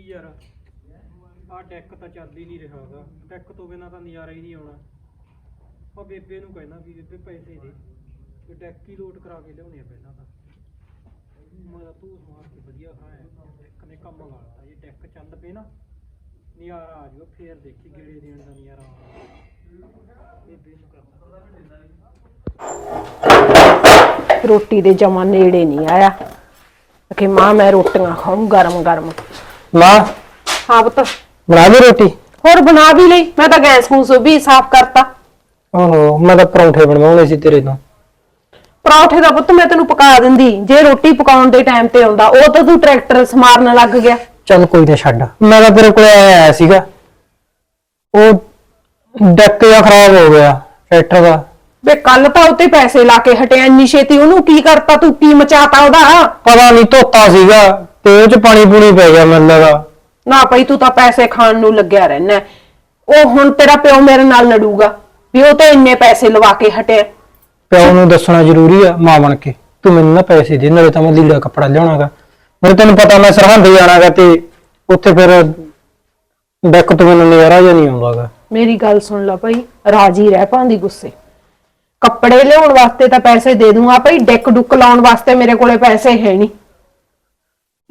ਕੀ ਯਾਰ। ਆਹ ਡੈਕ ਤਾਂ ਚੱਲ ਹੀ ਨਹੀਂ ਰਿਹਾਗਾ ਡੈਕ ਤੋਂ ਬਿਨਾ ਤਾਂ ਨਜ਼ਾਰਾ ਹੀ ਨਹੀਂ ਆਉਣਾ। ਉਹ ਬੇਬੇ ਨੂੰ ਕਹਿਣਾ ਵੀ ਬੇਬੇ ਪੈਸੇ ਦੇ। ਤੇ ਡੈਕ ਹੀ ਲੋਡ ਕਰਾ ਕੇ ਲਿਆਉਣੇ ਆ ਪਹਿਲਾਂ ਤਾਂ। ਮੈਂ ਤੂੰ ਮਾਰ ਕੇ ਵਧੀਆ ਖਾਇਆ ਡੈਕ ਨੇ ਕੰਮ ਲਾਤਾ ਜੇ ਡੈਕ ਚੱਲ ਪਏ ਨਾ, ਨਜ਼ਾਰਾ ਆ ਜਾਊਗਾ। ਫੇਰ ਦੇਖੀ ਗੇੜੇ ਦੇਣ ਦਾ ਨਜ਼ਾਰਾ ਬੇਬੇ ਨੂੰ ਕਰਦਾ। ਰੋਟੀ ਦੇ ਜਮਾ ਨੇੜੇ ਨਹੀਂ ਆਇਆ। ਕਿ ਮਾਂ, ਮੈਂ ਰੋਟੀਆਂ ਖਾਉਂ ਗਰਮ ਗਰਮ ਮਾਂ ਹਾਂ ਪੁੱਤ। ਬਣਾ ਲਈ ਰੋਟੀ। ਹੋਰ ਬਣਾ ਵੀ ਲਈ। ਮੈਂ ਤਾਂ ਗੈਸ ਫੂਸ ਵੀ ਸਾਫ਼ ਕਰਤਾ। ਓਹੋ ਮੈਂ ਤਾਂ ਪਰੌਂਠੇ ਬਣਵਾਉਣੇ ਸੀ ਤੇਰੇ ਤੋਂ। ਪਰੌਠੇ ਦਾ ਪੁੱਤ ਮੈਂ ਤੈਨੂੰ ਪਕਾ ਦਿੰਦੀ। ਜੇ ਰੋਟੀ ਪਕਾਉਣ ਦੇ ਟਾਈਮ ਤੇ ਆਉਂਦਾ ਉਹ ਤਾਂ ਤੂੰ ਟਰੈਕਟਰ ਸਮਾਰਨ ਲੱਗ ਗਿਆ। ਚੱਲ ਕੋਈ ਨਾ ਛੱਡ। ਮੈਂ ਤਾਂ ਤੇਰੇ ਕੋਲ ਆਇਆ ਸੀਗਾ। ਉਹ ਡੱਕ ਜਿਹਾ ਖਰਾਬ ਹੋ ਗਿਆ ਟਰੈਕਟਰ ਦਾ। ਵੇ ਕੱਲ ਤਾਂ ਉੱਤੇ ਪੈਸੇ ਲਾ ਕੇ ਹਟਿਆ ਇੰਨੀ ਛੇਤੀ ਉਹਨੂੰ ਕੀ ਕਰਤਾ ਤੂੰ? ਕੀ ਮਚਾਤਾ ਉਹਦਾ? ਪਤਾ ਨਹੀਂ ਧੋਤਾ ਸੀਗਾ। ਤੇ ਉਹ ਚ ਪਾਣੀ ਪੂਣੀ ਪੈ ਗਿਆ ਮੈਨੂੰ ਲੱਗਾ ਨਾ ਭਾਈ ਤੂੰ ਤਾਂ ਪੈਸੇ ਖਾਣ ਨੂੰ ਲੱਗਿਆ ਰਹਿਣਾ। ਉਹ ਹੁਣ ਤੇਰਾ ਪਿਓ ਮੇਰੇ ਨਾਲ ਲੜੂਗਾ ਵੀ ਉਹ ਤਾਂ ਇੰਨੇ ਪੈਸੇ ਲਵਾ ਕੇ ਹਟਿਆ। ਪਿਓ ਨੂੰ ਦੱਸਣਾ ਜ਼ਰੂਰੀ ਆ ਮਾਂ ਬਣ ਕੇ। ਤੂੰ ਮੈਨੂੰ ਨਾ ਪੈਸੇ ਦੇ ਨਾਲੇ ਤਾਂ ਮੈਂ ਲੀੜਾ ਕੱਪੜਾ ਲਿਆਉਣਾਗਾ। ਮੈਨੂੰ ਤੈਨੂੰ ਪਤਾ ਮੈਂ ਸਰਹੰਦ ਜਾਣਾਗਾ ਤੇ ਉੱਥੇ ਫਿਰ ਡੱਕ ਤੋਂ ਮੈਨੂੰ ਨਜ਼ਾਰਾ ਜਿਹਾ ਨਹੀਂ ਆਉਂਦਾਗਾ। ਮੇਰੀ ਗੱਲ ਸੁਣ ਲੈ ਭਾਈ ਰਾਜੀ ਰਹਿ ਪਾਂਦੀ ਗੁੱਸੇ। ਕੱਪੜੇ ਲਿਆਉਣ ਵਾਸਤੇ ਤਾਂ ਪੈਸੇ ਦੇ ਦੂੰਗਾ ਭਾਈ ਡੈਕ ਡੁੱਕ ਲਾਉਣ ਵਾਸਤੇ ਮੇਰੇ ਕੋਲੇ ਪੈਸੇ ਹੈ ਨਹੀਂ।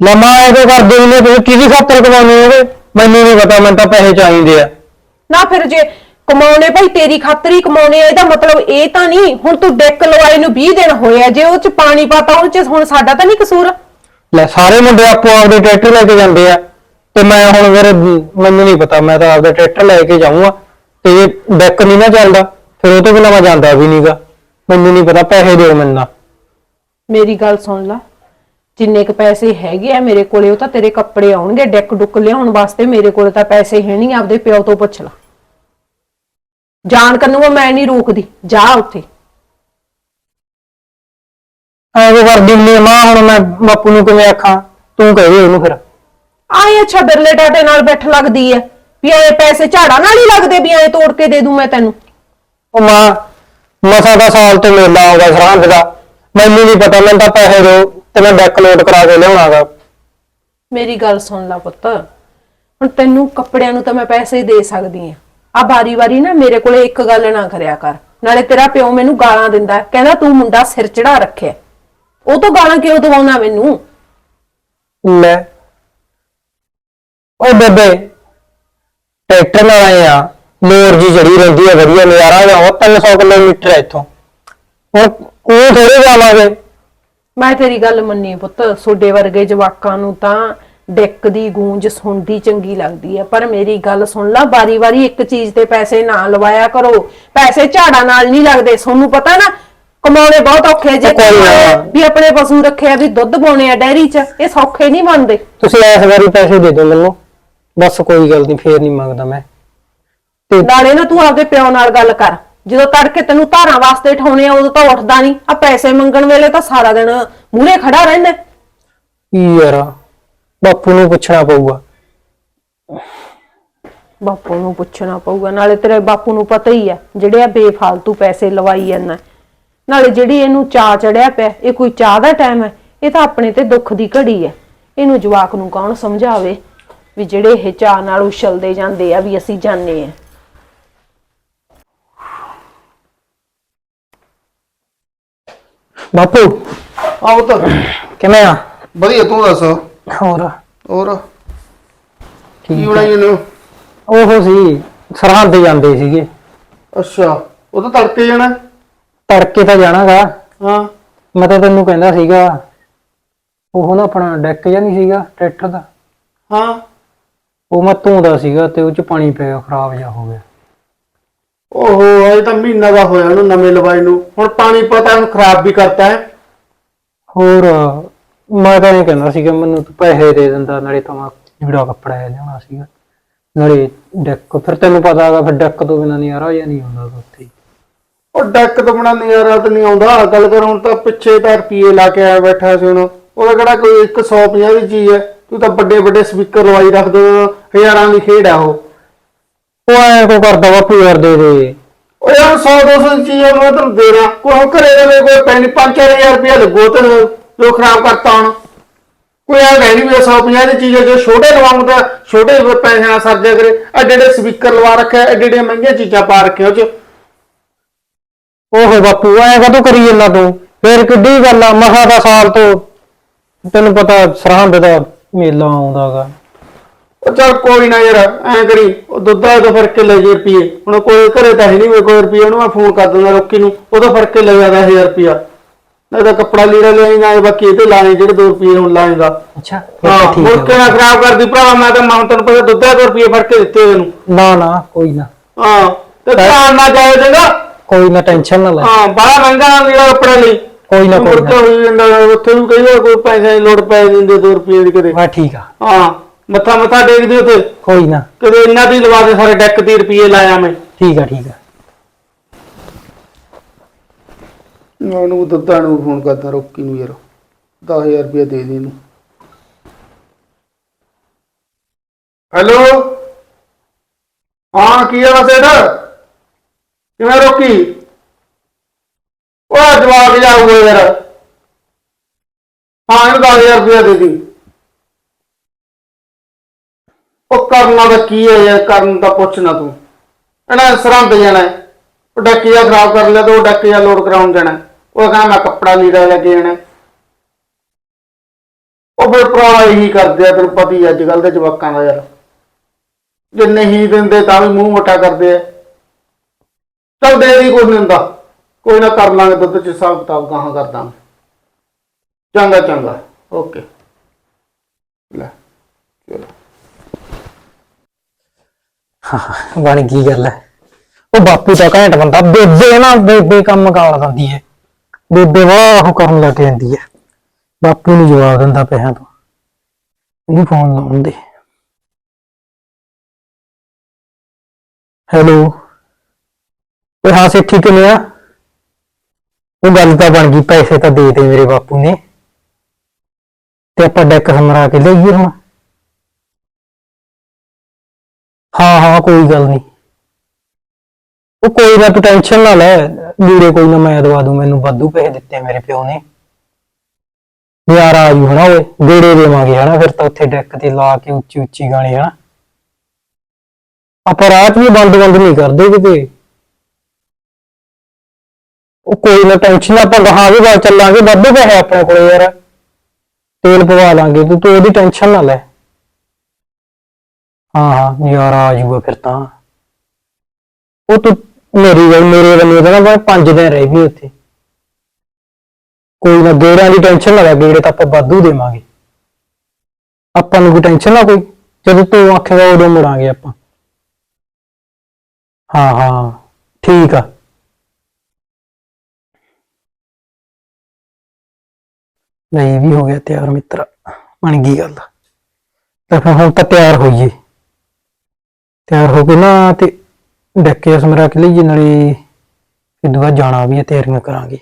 ਲਮਾ ਇਹਦੇ ਕਰਦੇ ਨੇ ਤੇ ਕਿਹਦੀ ਖਾਤਰ ਕਮਾਉਣੇ ਇਹਦੇ ਮੈਨੂੰ ਨਹੀਂ ਪਤਾ ਮੈਨੂੰ ਤਾਂ ਪੈਸੇ ਚਾਹੀਦੇ ਆ। ਨਾ ਫਿਰ ਜੇ ਕਮਾਉਣੇ ਭਾਈ ਤੇਰੀ ਖਾਤਰ ਹੀ ਕਮਾਉਣੇ ਆ ਇਹਦਾ ਮਤਲਬ ਇਹ ਤਾਂ ਨਹੀਂ ਹੁਣ ਤੂੰ ਡੈਕ ਲਵਾਏ ਨੂੰ 20 ਦਿਨ ਹੋਏ ਆ ਜੇ ਉਹ ਚ ਪਾਣੀ ਪਾਤਾ ਉਹ ਚ ਹੁਣ ਸਾਡਾ ਤਾਂ ਨਹੀਂ ਕਸੂਰ। ਲੈ ਸਾਰੇ ਮੁੰਡੇ ਆਪੋ ਆਪਦੇ ਟਰੈਕਟਰ ਲੈ ਕੇ ਜਾਂਦੇ ਆ ਤੇ ਮੈਂ ਹੁਣ ਫਿਰ ਮੈਨੂੰ ਨਹੀਂ ਪਤਾ ਮੈਂ ਤਾਂ ਆਪਦਾ ਟਰੈਕਟਰ ਲੈ ਕੇ ਜਾਊਂਗਾ ਤੇ ਜੇ ਡੈਕ ਨਹੀਂ ਨਾ ਚੱਲਦਾ ਫਿਰ ਉਹ ਤੋਂ ਬਿਨਾਂ ਮੈਂ ਜਾਂਦਾ ਵੀ ਨਹੀਂਗਾ ਮੈਨੂੰ ਨਹੀਂ ਪਤਾ ਪੈਸੇ ਦਿਓ ਮੈਨੂੰ ਨਾ। ਮੇਰੀ ਗੱਲ ਸੁਣ ਲੈ। ਜਿੰਨੇ ਕ ਪੈਸੇ ਹੈਗੇ ਆ ਮੇਰੇ ਕੋਲੇ ਉਹ ਤਾਂ ਤੇਰੇ ਕੱਪੜੇ ਆਉਣਗੇ ਡੈਕ ਡੁੱਕ ਲਿਆਉਣ ਵਾਸਤੇ ਮੇਰੇ ਕੋਲੇ ਤਾਂ ਪੈਸੇ ਹੈ ਨਹੀਂ ਆਪਦੇ ਪਿਓ ਤੋਂ ਪੁੱਛ ਲੈ। ਜਾਣ ਕੰਨੂ ਮੈਂ ਨਹੀਂ ਰੋਕਦੀ ਜਾ ਉੱਥੇ। ਐਵੇਂ ਕਰਦੀ ਹੁੰਦੀ ਆ, ਮਾਂ ਹੁਣ ਮੈਂ ਬਾਪੂ ਨੂੰ ਕਿਵੇਂ ਆਖਾਂ? ਤੂੰ ਕਹਿ ਦੇ ਉਹਨੂੰ ਫਿਰ। ਆਏ ਅੱਛਾ ਬਿਰਲੇ ਟਾਟੇ ਨਾਲ ਬੈਠ ਲੱਗਦੀ ਐ ਵੀ ਇਹ ਪੈਸੇ ਝਾੜਾ ਨਾਲ ਹੀ ਲੱਗਦੇ ਵੀ ਐ ਤੋੜ ਕੇ ਦੇ ਦੂੰ ਮੈਂ ਤੈਨੂੰ। ਉਹ ਮਾਂ ਮਸਾ ਦਾ ਸਾਲ ਤੇ ਮੇਲਾ ਆਉਂਦਾ ਸਰਹੰਦ ਦਾ ਮੈਨੂੰ ਨਹੀਂ ਪਤਾ ਮੈਨੂੰ ਤਾਂ ਪੈਸੇ ਦਿਓ। ਤੇ ਮੈਂ ਡੈਕ ਲੋਡ ਕਰਾ ਕੇ ਲਿਆਉਣਾਗਾ। ਮੇਰੀ ਗੱਲ ਸੁਣ ਲੈ ਪੁੱਤ। ਹੁਣ ਤੈਨੂੰ ਕੱਪੜਿਆਂ ਨੂੰ ਤਾਂ ਮੈਂ ਪੈਸੇ ਦੇ ਸਕਦੀ ਆ। ਆ ਬਾਰੀ-ਬਾਰੀ ਨਾ ਮੇਰੇ ਕੋਲੇ ਇੱਕ ਗੱਲ ਨਾ ਕਰਿਆ ਕਰ। ਨਾਲੇ ਤੇਰਾ ਪਿਓ ਮੈਨੂੰ ਗਾਲਾਂ ਦਿੰਦਾ ਹੈ। ਕਹਿੰਦਾ ਤੂੰ ਮੁੰਡਾ ਸਿਰ ਚੜਾ ਰੱਖਿਆ। ਉਹ ਤੋਂ ਗਾਲਾਂ ਕਿਉਂ ਦਵਾਉਣਾ ਮੈਨੂੰ? ਲੈ। ਉਹ ਬੇਬੇ ਟਰੈਕਟਰ ਨਾਲ ਆਏ ਆ। ਲੋਰ ਜੀ ਜੜੀ ਰਹਿੰਦੀ ਹੈ ਵਧੀਆ ਨਜ਼ਾਰਾ ਦਾ ਉਹ 300 ਕਿਲੋਮੀਟਰ ਹੈ ਇੱਥੋਂ। ਹੁਣ ਉਹ ਥੋੜੇ ਜਾਵਾਂਗੇ। ਮੈਂ ਤੇਰੀ ਗੱਲ ਮੰਨੀ ਪੁੱਤ ਸੋਡੇ ਵਰਗੇ ਜਵਾਕਾਂ ਨੂੰ ਤਾਂ ਡੈਕ ਦੀ ਗੂੰਜ ਸੁਣਦੀ ਚੰਗੀ ਲੱਗਦੀ ਹੈ ਪਰ ਮੇਰੀ ਗੱਲ ਸੁਣ ਲੈ ਬਾਰੀ-ਬਾਰੀ ਇੱਕ ਚੀਜ਼ ਤੇ ਪੈਸੇ ਨਾ ਲਵਾਇਆ ਕਰੋ। ਪੈਸੇ ਝਾੜਾ ਨਾਲ ਨਹੀਂ ਲੱਗਦੇ ਤੁਹਾਨੂੰ ਪਤਾ ਨਾ ਕਮਾਉਣੇ ਬਹੁਤ ਔਖੇ ਜੇ। ਵੀ ਆਪਣੇ ਪਸ਼ੂ ਰੱਖਿਆ ਵੀ ਦੁੱਧ ਪਾਉਣੇ ਆ ਡੈਰੀ 'ਚ ਇਹ ਸੌਖੇ ਨਹੀਂ ਬਣਦੇ। ਤੁਸੀਂ ਇਸ ਵਾਰੀ ਪੈਸੇ ਦੇ ਦਿਓ ਮੈਨੂੰ। ਬਸ ਕੋਈ ਗੱਲ ਨਹੀਂ ਫੇਰ ਨਹੀਂ ਮੰਗਦਾ ਮੈਂ। ਨਾਲੇ ਨਾ ਤੂੰ ਆਪਦੇ ਪਿਓ ਨਾਲ ਗੱਲ ਕਰ। ਜਦੋਂ ਤੜਕੇ ਤੈਨੂੰ ਧਾਰਾਂ ਵਾਸਤੇ ਠਾਉਣੇ ਆ ਉਦੋਂ ਤਾਂ ਉੱਠਦਾ ਨਹੀਂ। ਆ ਪੈਸੇ ਮੰਗਣ ਵੇਲੇ ਤਾਂ ਸਾਰਾ ਦਿਨ ਮੂਹਰੇ ਖੜਾ ਰਹਿੰਦਾ। ਕੀ ਯਾਰ ਬਾਪੂ ਨੂੰ ਪੁੱਛਣਾ ਪਊਗਾ। ਬਾਪੂ ਨੂੰ ਪੁੱਛਣਾ ਪਊਗਾ ਨਾਲੇ ਤੇਰੇ ਬਾਪੂ ਨੂੰ ਪਤਾ ਹੀ ਹੈ ਜਿਹੜੇ ਆ ਬੇਫਾਲਤੂ ਪੈਸੇ ਲਵਾਈ ਜਾਂਦਾ। ਨਾਲੇ ਜਿਹੜੀ ਇਹਨੂੰ ਚਾਹ ਚੜਿਆ ਪਿਆ ਇਹ ਕੋਈ ਚਾਹ ਦਾ ਟਾਈਮ ਹੈ ਇਹ ਤਾਂ ਆਪਣੇ ਤੇ ਦੁੱਖ ਦੀ ਘੜੀ ਹੈ ਇਹਨੂੰ ਜਵਾਕ ਨੂੰ ਕੌਣ ਸਮਝਾਵੇ ਵੀ ਜਿਹੜੇ ਇਹ ਚਾਹ ਨਾਲ ਉਛਲਦੇ ਜਾਂਦੇ ਆ ਵੀ ਅਸੀਂ ਜਾਣੇ ਆ। ਬਾਪੂ। ਆਓ ਤਾਂ ਕਿਵੇਂ ਆ? ਵਧੀਆ ਤੂੰ ਦੱਸ? ਹੋਰ। ਹੋਰ? ਕੀ ਠੀਕ ਬਣਾਈ ਇਹਨੂੰ? ਉਹ ਸੀ ਸਰਹੰਦ ਜਾਂਦੇ ਸੀਗੇ। ਅੱਛਾ ਉਹ ਤਾਂ ਤੜਕੇ ਜਾਣਾ? ਤੜਕੇ ਤਾਂ ਜਾਣਾਗਾ। ਹਾਂ। ਮੈਂ ਤਾਂ ਤੈਨੂੰ ਕਹਿੰਦਾ ਸੀਗਾ ਉਹ ਨਾ ਆਪਣਾ ਡੈਕ ਜਾਂ ਨਹੀਂ ਸੀਗਾ ਟਰੈਕਟਰ ਦਾ। ਹਾਂ। ਉਹ ਮੈਂ ਧੋਂਦਾ ਸੀਗਾ ਤੇ ਉਹ ਚ ਪਾਣੀ ਪੈ ਗਿਆ ਖਰਾਬ ਜਿਹਾ ਹੋ ਗਿਆ। ਓਹੋ ਅਜੇ ਤਾਂ ਮਹੀਨਾ ਦਾ ਹੋਇਆ ਉਹਨੂੰ ਨਵੇਂ ਲਵਾਈ ਨੂੰ। ਹੁਣ ਪਾਣੀ ਪਤਾ ਉਹਨੂੰ ਖਰਾਬ ਵੀ ਕਰਤਾ ਹੈ। ਹੋਰ ਮੈਂ ਤਾਂ ਇਹ ਕਹਿੰਦਾ ਸੀਗਾ ਮੈਨੂੰ ਤੂੰ ਪੈਸੇ ਦੇ ਦਿੰਦਾ ਨਾਲੇ ਤਾਂ ਮੈਂ ਜਿਹੜਾ ਕੱਪੜਾ ਹੈ ਲਿਆਉਣਾ ਸੀਗਾ। ਨਾਲੇ ਡੈਕ ਫਿਰ ਤੈਨੂੰ ਪਤਾ ਹੈਗਾ ਫਿਰ ਡੈਕ ਤੋਂ ਬਿਨਾਂ ਨਜ਼ਾਰਾ ਜਿਹਾ ਨਹੀਂ ਆਉਂਦਾ ਉੱਥੇ। ਉਹ ਡੈਕ ਤੋਂ ਬਣਾ ਨਜ਼ਾਰਾ ਤਾਂ ਨਹੀਂ ਆਉਂਦਾ। ਗੱਲ ਕਰ ਹੁਣ ਤਾਂ ਪਿੱਛੇ ਤਾਂ ਰੁਪਏ ਲਾ ਕੇ ਆਇਆ ਬੈਠਾ ਸੀ ਹੁਣ। ਉਹਦਾ ਕਿਹੜਾ ਕੋਈ 150 ਦੀ ਚੀਜ਼ ਹੈ। ਤੂੰ ਤਾਂ ਵੱਡੇ ਵੱਡੇ ਸਪੀਕਰ ਲਵਾਈ ਰੱਖ ਦੋ ਹਜ਼ਾਰਾਂ ਦੀ ਖੇਡ ਆ ਉਹ। ਉਹ ਐ ਕੋ ਕਰਦਾ ਬਾਪੂ ਯਾਰ ਦੇ ਦੇ। ਉਹ ਯਾਰ 100 200 ਦੀ ਚੀਜ਼ ਆ, ਮੈਂ ਤੈਨੂੰ ਦੇ ਰਿਹਾ ਕੋਈ ਘਰੇ ਦੇ ਕੋਈ ਪੈਣੀ 5-4000 ਰੁਪਏ ਲੱਗੋ ਤੇ ਜੋ ਖਰਾਬ ਕਰਤਾ ਹੁਣ। ਕੋਈ ਆ ਨਹੀਂ ਵੀ 150 ਦੀ ਚੀਜ਼ ਜੋ ਛੋਟੇ ਲਵਾਉਂ ਤਾਂ ਛੋਟੇ ਪੈਸੇ ਨਾਲ ਸਰ ਜਾ ਕਰੇ। ਐਡੇ ਐਡੇ ਸਪੀਕਰ ਲਵਾ ਰੱਖਿਆ ਐਡੇ ਐਡੇ ਮਹਿੰਗੀਆਂ ਚੀਜ਼ਾਂ ਪਾ ਰੱਖਿਆ ਉਹ ਚ। ਓਹੋ ਬਾਪੂ ਐਂ ਕਦੋਂ ਕਰੀ ਜਾਂਦਾ ਤੂੰ? ਫੇਰ ਕਿੱਡੀ ਗੱਲ ਆ ਮਹਾ ਦਾ ਸਾਲ ਤੋਂ। ਤੈਨੂੰ ਪਤਾ ਸਰਹੰਦ ਦਾ ਮੇਲਾ ਆਉਂਦਾਗਾ। ਉਹ ਚੱਲ ਕੋਈ ਨਾ ਯਾਰ ਐਂ ਕਰੀ ਉਹ ਦੁੱਧਾ ਤੋਂ ਫੜ ਕੇ ਲੈ ਜੇ ਰੁਪਏ ਹੁਣ ਕੋਈ ਘਰੇ ਤਾਂ ਹੈ ਨਹੀਂ ਮੇਰੇ ਕੋਈ ਰੁਪਏ ਉਹਨੂੰ ਮੈਂ ਫੋਨ ਕਰ ਦਿੰਦਾ ਰੋਕੀ ਨੂੰ ਉਹਦਾ ਫੜ ਕੇ ਲੈ ਜਾਂਦਾ 1000 ਰੁਪਿਆ ਨਹੀਂ ਤਾਂ ਕੱਪੜਾ ਲੀੜਾ ਲੈ ਆਈਂ ਬਾਕੀ ਇਹ ਤੇ ਲਾਣੇ ਜਿਹੜੇ 2 ਰੁਪਏ ਹੁਣ ਲਾਏਗਾ ਅੱਛਾ ਹਾਂ ਮੁੜ ਕੇ ਨਾ ਖਰਾਬ ਕਰਦੀ ਭਰਾ ਮੈਂ ਤਾਂ ਮਾਂ ਤੈਨੂੰ ਪਤਾ ਦੁੱਧਾ ਤੋਂ ਰੁਪਏ ਫੜ ਕੇ ਦਿੱਤੇ ਉਹਨੂੰ। ਨਾ ਨਾ ਕੋਈ ਨਾ। ਹਾਂ ਤੇ ਧਿਆਨ ਨਾਲ ਜਾਏ ਚੰਗਾ। ਕੋਈ ਨਾ ਟੈਨਸ਼ਨ ਨਾ ਲੈ। ਹਾਂ ਬੜਾ ਮਹਿੰਗਾ ਲੀੜਾ ਕੱਪੜਾ ਲਈ ਕੋਈ ਨਾ ਕੋਈ ਮੁੜ ਕੇ ਨਾ ਹੋਈ ਜਾਂਦਾ ਉੱਥੇ ਵੀ ਕਈ ਵਾਰ ਕੋਈ ਪੈਸੇ ਦੀ ਲੋੜ ਪੈ ਜਾਂਦੀ 2 ਰੁਪਏ ਦੀ ਕਦੇ। ਵਾ ਠੀਕ ਆ। ਹਾਂ। ਮੱਥਾ ਮੱਥਾ ਟੇਕਦੇ ਉੱਥੇ ਕੋਈ ਨਾ। ਕਦੇ ਇੰਨਾ ਦੀ ਲਵਾ ਦੇ ਸਾਰੇ ਡੈਕ 30 ਰੁਪਏ ਲਾਇਆ ਮੈਂ। ਠੀਕ ਆ ਠੀਕ ਆ। ਉਹਨੂੰ ਦੱਦਾਂ ਨੂੰ ਫੋਨ ਕਰਦਾ ਰੋਕੀ ਨੂੰ ਯਾਰ। 10000 ਰੁਪਏ ਦੇ ਦੇ ਇਹਨੂੰ। ਹੈਲੋ? ਹਾਂ ਕੀ ਹਾਲ ਸੇਠ? ਕਿਵੇਂ ਰੋਕੀ? ਉਹ ਜਵਾਬ ਜਾਊਗਾ ਯਾਰ। ਹਾਂ ਇਹਨੂੰ 10000 ਰੁਪਏ ਦੇ ਦੀ। ਉਹ ਕਰਨਾ ਤਾਂ ਕੀ ਹੈ ਯਾਰ? ਕਰਨ ਤਾਂ ਪੁੱਛਣਾ ਤੂੰ। ਇਹਨਾਂ ਸਰੰਦ ਜਾਣਾ ਹੈ। ਉਹ ਡੱਕੀਆ ਖਰਾਬ ਕਰ ਲਿਆ ਤੇ ਉਹ ਡੱਕੀਆ ਲੋਡ ਕਰਾਉਣ ਜਾਣਾ ਹੈ। ਉਹ ਕਹਿੰਦਾ ਮੈਂ ਕੱਪੜਾ ਲੀੜਾ ਲੈ ਕੇ ਜਾਣਾ ਹੈ। ਉਹ ਫਿਰ ਭਰਾ ਇਹੀ ਕਰਦੇ ਆ, ਤੈਨੂੰ ਪਤਾ ਹੀ ਅੱਜ ਕੱਲ ਦੇ ਜਵਾਕਾਂ ਦਾ ਯਾਰ। ਜੇ ਨਹੀਂ ਦਿੰਦੇ ਤਾਂ ਵੀ ਮੂੰਹ ਮੋਟਾ ਕਰਦੇ ਆ। ਚੱਲ ਦੇ ਦੀ ਕੁਝ ਨਹੀਂ ਹੁੰਦਾ। ਕੋਈ ਨਾ ਕਰ ਲਾਂਗੇ ਦੁੱਧ ਚ ਹਿਸਾਬ ਕਿਤਾਬ ਕਹਾਂ ਕਰ ਦਾਂਗੇ। ਚੰਗਾ ਚੰਗਾ। ਓਕੇ। ਲੈ, ਚਲੋ। ਹਾਂ। ਬਣ ਗਈ ਗੱਲ। ਹੈ ਉਹ ਬਾਪੂ ਤਾਂ ਘੈਂਟ ਬੰਦਾ। ਬੇਬੇ ਨਾ, ਬੇਬੇ ਕੰਮ ਕਾਲ ਦਿੰਦੀ ਹੈ ਬੇਬੇ ਵਾਹ ਉਹ ਕਰਨ ਲੱਗ ਜਾਂਦੀ ਹੈ ਬਾਪੂ ਨੂੰ ਜਵਾਬ ਦਿੰਦਾ ਪਿਆ ਤੋਂ। ਇਹ ਫੋਨ ਲਾਉਣ ਦੇ। ਹੈਲੋ ਓਏ ਹਾਂ ਸੇ ਠੀਕ ਆ? ਉਹ ਗੱਲ ਤਾਂ ਬਣ ਗਈ। ਪੈਸੇ ਤਾਂ ਦੇ ਦੇ ਮੇਰੇ ਬਾਪੂ ਨੇ। ਤੇ ਆਪਾਂ ਡੈਕ ਸਮਰਾ ਕੇ ਲਈਏ ਹੁਣ। ਹਾਂ ਹਾਂ, ਕੋਈ ਗੱਲ ਨਹੀਂ। ਉਹ ਕੋਈ ਨਾ, ਤੂੰ ਟੈਨਸ਼ਨ ਨਾ ਲੈ। ਵੀਰੇ ਕੋਈ ਨਾ, ਮੈਂ ਦਵਾ ਦੂੰ। ਮੈਨੂੰ ਵਾਧੂ ਪੈਸੇ ਦਿੱਤੇ ਮੇਰੇ ਪਿਓ ਨੇ। ਯਾਰ ਆ ਜੂ ਹਨਾ ਓਏ। ਗੇੜੇ ਦੇਵਾਂਗੇ ਹਨਾ, ਫਿਰ ਤਾਂ ਉੱਥੇ ਡੈਕ ਤੇ ਲਾ ਕੇ ਉੱਚੀ ਉੱਚੀ ਗਾਣੇ ਹਨਾ। ਆਪਾਂ ਰਾਤ ਵੀ ਬੰਦ ਬੰਦ ਨਹੀਂ ਕਰਦੇ ਕਿਤੇ। ਉਹ ਕੋਈ ਨਾ, ਟੈਨਸ਼ਨ ਆਪਾਂ ਗਾਹਾਂ ਵੀ ਬਾਅਦ ਚੱਲਾਂਗੇ। ਵਾਧੂ ਪੈਸੇ ਆਪਣੇ ਕੋਲ ਯਾਰ। ਤੇਲ ਪਵਾ ਲਾਂਗੇ। ਤੂੰ ਤੂੰ ਉਹਦੀ ਟੈਨਸ਼ਨ ਨਾ ਲੈ। ਹਾਂ ਹਾਂ, ਯਾਰ ਆ ਜੂਗਾ ਫਿਰ ਤਾਂ। ਉਹ ਤੂੰ ਮੇਰੀ ਗੱਲ ਮੇਰੇ ਵੱਲੋਂ ਤਾਂ ਨਾ ਮੈਂ ਪੰਜ ਦਿਨ ਰਹਿ ਗਈ ਉੱਥੇ। ਕੋਈ ਨਾ, ਗੇੜਿਆਂ ਦੀ ਟੈਨਸ਼ਨ ਨਾ ਲੈ, ਗੇੜੇ ਤਾਂ ਆਪਾਂ ਵਾਧੂ ਦੇਵਾਂਗੇ। ਆਪਾਂ ਨੂੰ ਕੋਈ ਟੈਨਸ਼ਨ ਨਾ ਕੋਈ, ਜਦੋਂ ਤੂੰ ਆਖੇਗਾ ਉਦੋਂ ਮੁੜਾਂਗੇ ਆਪਾਂ। ਹਾਂ ਹਾਂ, ਠੀਕ ਆ। ਨਹੀਂ ਵੀ ਹੋ ਗਿਆ ਤਿਆਰ ਮਿੱਤਰਾ, ਬਣ ਗਈ ਗੱਲ। ਤਾਂ ਫਿਰ ਹੁਣ ਤਾਂ ਤਿਆਰ ਹੋਈਏ। ਤਿਆਰ ਹੋ ਕੇ ਨਾ ਤੇ ਡੱਕੇ ਸਮਰਾ ਕੇ ਲਈਏ ਨਾਲੇ ਫਿਰ ਦੁਆ ਜਾਣਾ ਵੀ ਹੈ ਤਿਆਰੀਆਂ ਕਰਾਂਗੇ।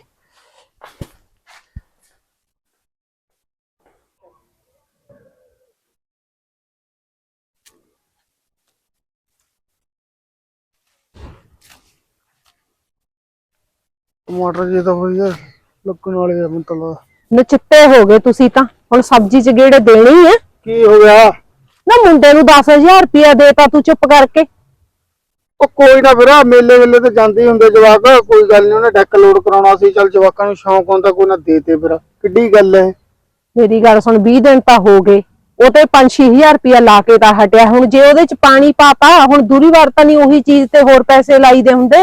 ਟਮਾਟਰ ਜੇ ਤਾਂ ਵਧੀਆ ਲੱਗਣ ਵਾਲੇ ਆ ਮੈਨੂੰ ਤਾਂ ਲੱਗਦਾ। ਨਚਿੱਤੇ ਹੋ ਗਏ ਤੁਸੀਂ ਤਾਂ ਹੁਣ ਸਬਜ਼ੀ ਚ ਗੇੜੇ ਦੇਣੇ ਹੀ ਆ। ਕੀ ਹੋ ਗਿਆ? ਨਾ ਮੁੰਡੇ ਨੂੰ 10000 ਰੁਪਇਆ ਦੇਤਾ ਤੂੰ ਚੁੱਪ ਕਰਕੇ। ਉਹ ਕੋਈ ਨਾ ਵੀਰਾ ਮੇਲੇ ਵੇਲੇ ਤੇ ਜਾਂਦੇ ਹੀ ਹੁੰਦੇ ਜਵਾਕ ਕੋਈ ਗੱਲ ਨਹੀਂ ਉਹਨੇ ਡੈਕ ਲੋਡ ਕਰਾਉਣਾ ਸੀ ਚੱਲ ਜਵਾਕਾਂ ਨੂੰ ਸ਼ੌਂਕ ਹੁੰਦਾ ਕੋਈ ਨਾ ਦੇ ਤੇ ਵੀਰਾ। ਕਿੱਡੀ ਗੱਲ ਹੈ ਮੇਰੀ ਗੱਲ ਸੁਣ 20 ਦਿਨ ਤਾਂ ਹੋ ਗਏ ਉਹ ਤੇ 5-6000 ਰੁਪਇਆ ਲਾ ਕੇ ਤਾਂ ਹਟਿਆ। ਹੁਣ ਜੇ ਉਹਦੇ ਚ ਪਾਣੀ ਪਾਤਾ ਹੁਣ ਦੂਰੀ ਵਾਰ ਤਾਂ ਨਹੀਂ ਉਹੀ ਚੀਜ਼ ਤੇ ਹੋਰ ਪੈਸੇ ਲਾਈਦੇ ਹੁੰਦੇ।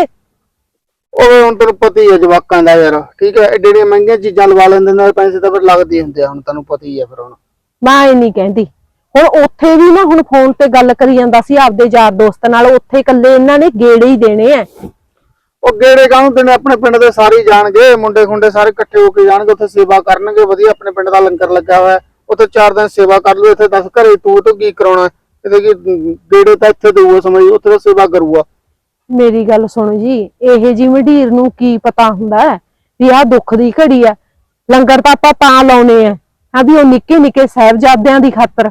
ਉਹ ਹੁਣ ਤੈਨੂੰ ਪਤਾ ਹੀ ਹੈ ਜਵਾਕਾਂ ਦਾ ਯਾਰ ਠੀਕ ਹੈ ਏਡੇ ਏਡੀਆਂ ਮਹਿੰਗੀਆਂ ਚੀਜ਼ਾਂ ਲਵਾ ਲੈਂਦੇ ਨਾਲ ਪੈਸੇ ਤਾਂ ਫਿਰ ਲੱਗਦੇ ਹੀ ਹੁੰਦੇ ਆ ਹੁਣ ਤੈਨੂੰ ਪਤਾ ਹੀ ਹੈ ਫਿਰ ਹੁਣ। ਮੈਂ ਇਹ ਨਹੀਂ ਕਹਿੰਦੀ। ਹੁਣ ਉੱਥੇ ਵੀ ਨਾ ਹੁਣ ਫੋਨ ਤੇ ਗੱਲ ਕਰੀ ਜਾਂਦਾ ਸੀ ਆਪਦੇ ਯਾਰ ਦੋਸਤ ਨਾਲ ਉੱਥੇ ਇਕੱਲੇ ਇਹਨਾਂ ਨੇ ਗੇੜੇ ਹੀ ਦੇਣੇ ਆ ਉਹ ਗੇੜੇ ਕਾਹਨੂੰ ਤੇ ਆਪਣੇ ਪਿੰਡ ਦੇ ਸਾਰੇ ਹੀ ਜਾਣਗੇ ਮੁੰਡੇ ਖੁੰਡੇ ਸਾਰੇ ਇਕੱਠੇ ਹੋ ਕੇ ਜਾਣਗੇ ਉੱਥੇ ਸੇਵਾ ਕਰਨਗੇ ਵਧੀਆ ਆਪਣੇ ਪਿੰਡ ਦਾ ਲੰਗਰ ਲੱਗਾ ਹੋਇਆ। ਉੱਥੇ ਚਾਰ ਦਿਨ ਸੇਵਾ ਕਰ ਲੂ ਇੱਥੇ ਦੱਸ ਘਰੇ ਤੂੰ ਤੋਂ ਕੀ ਕਰਾਉਣਾ? ਇਹਦੇ ਕੀ ਗੇੜੇ ਤਾਂ ਇੱਥੇ ਦੇਊਗਾ ਸਮਝ ਉੱਥੇ ਤਾਂ ਸੇਵਾ ਕਰੂਗਾ। ਮੇਰੀ ਗੱਲ ਸੁਣ ਜੀ ਇਹ ਜੀ ਮਢੀਰ ਨੂੰ ਕੀ ਪਤਾ ਹੁੰਦਾ ਹੈ ਵੀ ਆਹ ਦੁੱਖ ਦੀ ਘੜੀ ਆ ਲੰਗਰ ਤਾਂ ਆਪਾਂ ਤਾਂ ਲਾਉਨੇ ਆ ਹਾਂ ਵੀ ਉਹ ਨਿੱਕੇ ਨਿੱਕੇ ਸਾਹਿਬਜ਼ਾਦਿਆਂ ਦੀ ਖਾਤਰ।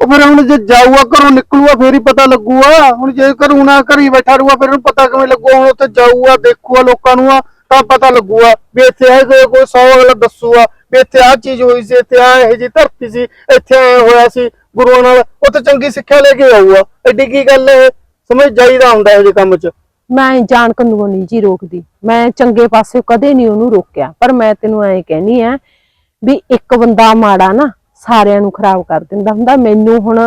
ਉਹ ਫਿਰ ਹੁਣ ਜੇ ਜਾਊਗਾ ਘਰੋਂ ਨਿਕਲੂਗਾ, ਫੇਰ ਹੀ ਪਤਾ ਲੱਗੂਗਾ। ਹੁਣ ਜੇ ਘਰੋਂ ਨਾ ਘਰੀ ਬੈਠਾ ਰਹੂਗਾ, ਫਿਰ ਉਹਨੂੰ ਪਤਾ ਕਿਵੇਂ ਲੱਗੂਗਾ। ਹੁਣ ਉੱਥੇ ਜਾਊਗਾ, ਦੇਖੂਗਾ ਲੋਕਾਂ ਨੂੰ ਆ, ਤਾਂ ਪਤਾ ਲੱਗੂਗਾ ਵੀ ਇੱਥੇ ਹੈ ਕੋਈ ਕੋਈ ਸੌ ਅਗਲਾ ਦੱਸੂਗਾ ਵੀ ਇੱਥੇ ਆ ਚੀਜ਼ ਹੋਈ ਸੀ, ਇੱਥੇ ਆ ਇਹ ਜੀ ਧਰਤੀ ਸੀ, ਇੱਥੇ ਐ ਹੋਇਆ ਸੀ ਗੁਰੂਆਂ ਨਾਲ ਉੱਥੇ ਚੰਗੀ ਸਿੱਖਿਆ ਲੈ ਕੇ ਆਊਗਾ। ਐਡੀ ਕੀ ਗੱਲ ਇਹ? ਸਮਝ ਜਾਈਦਾ ਹੁੰਦਾ ਇਹੋ ਜਿਹੇ ਕੰਮ 'ਚ। ਮੈਂ ਜਾਣ ਕੰਨੂ ਨਹੀਂ ਜੀ ਰੋਕਦੀ। ਮੈਂ ਚੰਗੇ ਪਾਸੇ ਕਦੇ ਨਹੀਂ ਉਹਨੂੰ ਰੋਕਿਆ। ਪਰ ਮੈਂ ਤੈਨੂੰ ਐਂ ਕਹਿਣੀ ਆ ਵੀ ਇੱਕ ਬੰਦਾ ਮਾੜਾ ਨਾ ਸਾਰਿਆਂ ਨੂੰ ਖਰਾਬ ਕਰ ਦਿੰਦਾ ਹੁੰਦਾ। ਮੈਨੂੰ ਹੁਣ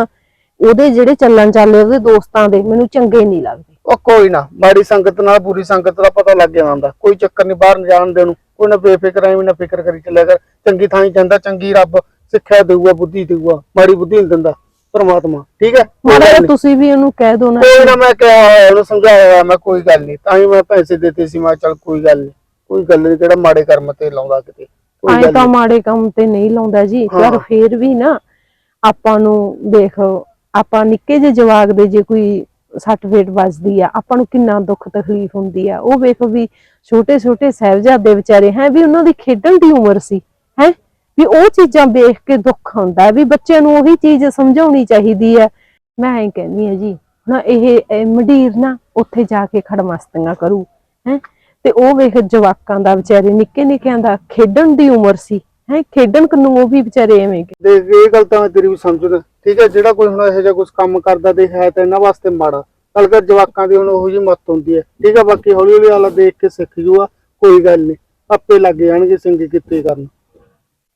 ਉਹਦੇ ਜਿਹੜੇ ਚੱਲਣ ਚੱਲੇ ਉਹਦੇ ਦੋਸਤਾਂ ਦੇ ਮੈਨੂੰ ਚੰਗੇ ਨਹੀਂ ਲੱਗਦੇ। ਉਹ ਕੋਈ ਨਾ ਮਾੜੀ ਸੰਗਤ ਨਾਲ ਬੁਰੀ ਸੰਗਤ ਦਾ ਪਤਾ ਲੱਗ ਜਾਂਦਾ ਕੋਈ ਚੱਕਰ ਨਹੀਂ ਬਾਹਰ ਜਾਣ ਦੇ ਨੂੰ। ਕੋਈ ਨਾ ਬੇਫਿਕਰ ਐਵੇਂ ਨਾ ਫਿਕਰ ਕਰੀ ਚੱਲਿਆ ਕਰ। ਚੰਗੀ ਥਾਂ ਹੀ ਜਾਂਦਾ ਚੰਗੀ ਰੱਬ ਸਿੱਖਿਆ ਦੇਊਗਾ ਬੁੱਧੀ ਦੇਊਗਾ ਮਾੜੀ ਬੁੱਧੀ ਨਹੀਂ ਦਿੰਦਾ ਪਰਮਾਤਮਾ। ਠੀਕ ਹੈ? ਮਾੜਾ ਜਿਹਾ। ਤੁਸੀਂ ਵੀ ਉਹਨੂੰ ਕਹਿ ਦੋ ਨਾ। ਕੋਈ ਨਾ ਮੈਂ ਕਿਹਾ ਹੋਇਆ ਉਹਨੂੰ ਸਮਝਾਇਆ ਹੋਇਆ ਮੈਂ ਕੋਈ ਗੱਲ ਨਹੀਂ। ਤਾਂ ਹੀ ਮੈਂ ਪੈਸੇ ਦਿੱਤੇ ਸੀ ਮੈਂ ਕਿਹਾ ਚੱਲ ਕੋਈ ਗੱਲ ਨਹੀਂ। ਕੋਈ ਗੱਲ ਨਹੀਂ ਕਿਹੜਾ ਮਾੜੇ ਕਰਮ ਤੇ ਲਾਉਂਦਾ ਕਿਤੇ। ਐਂ ਤਾਂ। ਮਾੜੇ ਕੰਮ ਤੇ ਨਹੀਂ ਲਾਉਂਦਾ ਜੀ ਪਰ। ਫੇਰ ਵੀ ਨਾ ਆਪਾਂ ਨੂੰ ਦੇਖ ਆਪਾਂ ਨਿੱਕੇ ਜਿਹੇ ਜਵਾਕ ਦੇ ਜੇ ਕੋਈ ਸੱਟ ਫੇਟ ਵੱਜਦੀ ਆ ਆਪਾਂ ਨੂੰ ਕਿੰਨਾ ਦੁੱਖ ਤਕਲੀਫ ਹੁੰਦੀ ਆ ਉਹ ਵੇਖ ਵੀ ਛੋਟੇ ਛੋਟੇ ਸਹਿਬਜ਼ਾਦੇ ਵਿਚਾਰੇ ਹੈ ਵੀ ਉਹਨਾਂ ਦੀ ਖੇਡਣ ਦੀ ਉਮਰ ਸੀ ਹੈ ਵੀ ਉਹ ਚੀਜ਼ਾਂ ਵੇਖ ਕੇ ਦੁੱਖ ਹੁੰਦਾ ਵੀ ਬੱਚਿਆਂ ਨੂੰ ਉਹੀ ਚੀਜ਼ ਸਮਝਾਉਣੀ ਚਾਹੀਦੀ ਹੈ ਮੈਂ ਐਂ ਕਹਿੰਦੀ ਆ ਜੀ ਨਾ ਇਹ ਇਹ ਮੰਡੀਰ ਨਾ ਉੱਥੇ ਜਾ ਕੇ ਖੜਮਸਤੀਆਂ ਕਰੂ ਹੈ ਤੇ ਉਹ ਵੇਖ ਜਵਾਕਾਂ ਦਾ ਵਿਚਾਰੇ ਨਿੱਕੇ ਨਿੱਕਿਆਂ ਦਾ ਖੇਡਣ ਦੀ ਉਮਰ ਸੀ ਹੈ ਖੇਡਣ ਨੂੰ ਉਹ ਵੀ ਵਿਚਾਰੇ ਐਵੇਂ ਕਿ- ਦੇਖ ਇਹ ਗੱਲ ਤਾਂ ਮੈਂ ਤੇਰੀ ਵੀ ਸਮਝਦਾ ਠੀਕ ਹੈ ਜਿਹੜਾ ਕੋਈ ਹੁਣ ਇਹੋ ਜਿਹਾ ਕੁਝ ਕੰਮ ਕਰਦਾ ਦੇਖ ਹੈ ਤਾਂ ਇਹਨਾਂ ਵਾਸਤੇ ਮਾੜਾ। ਕੱਲ ਕਰ ਜਵਾਕਾਂ ਦੀ ਹੁਣ ਉਹੋ ਜਿਹੀ ਮੱਤ ਹੁੰਦੀ ਹੈ। ਠੀਕ ਹੈ ਬਾਕੀ ਹੌਲੀ ਹੌਲੀ ਵਾਲਾ ਦੇਖ ਕੇ ਸਿੱਖ ਜੂਗਾ ਕੋਈ ਗੱਲ ਨਹੀਂ। ਆਪੇ ਲੱਗ ਜਾਣਗੇ ਚੰਗੇ ਕਿੱਤੇ ਕਰਨ।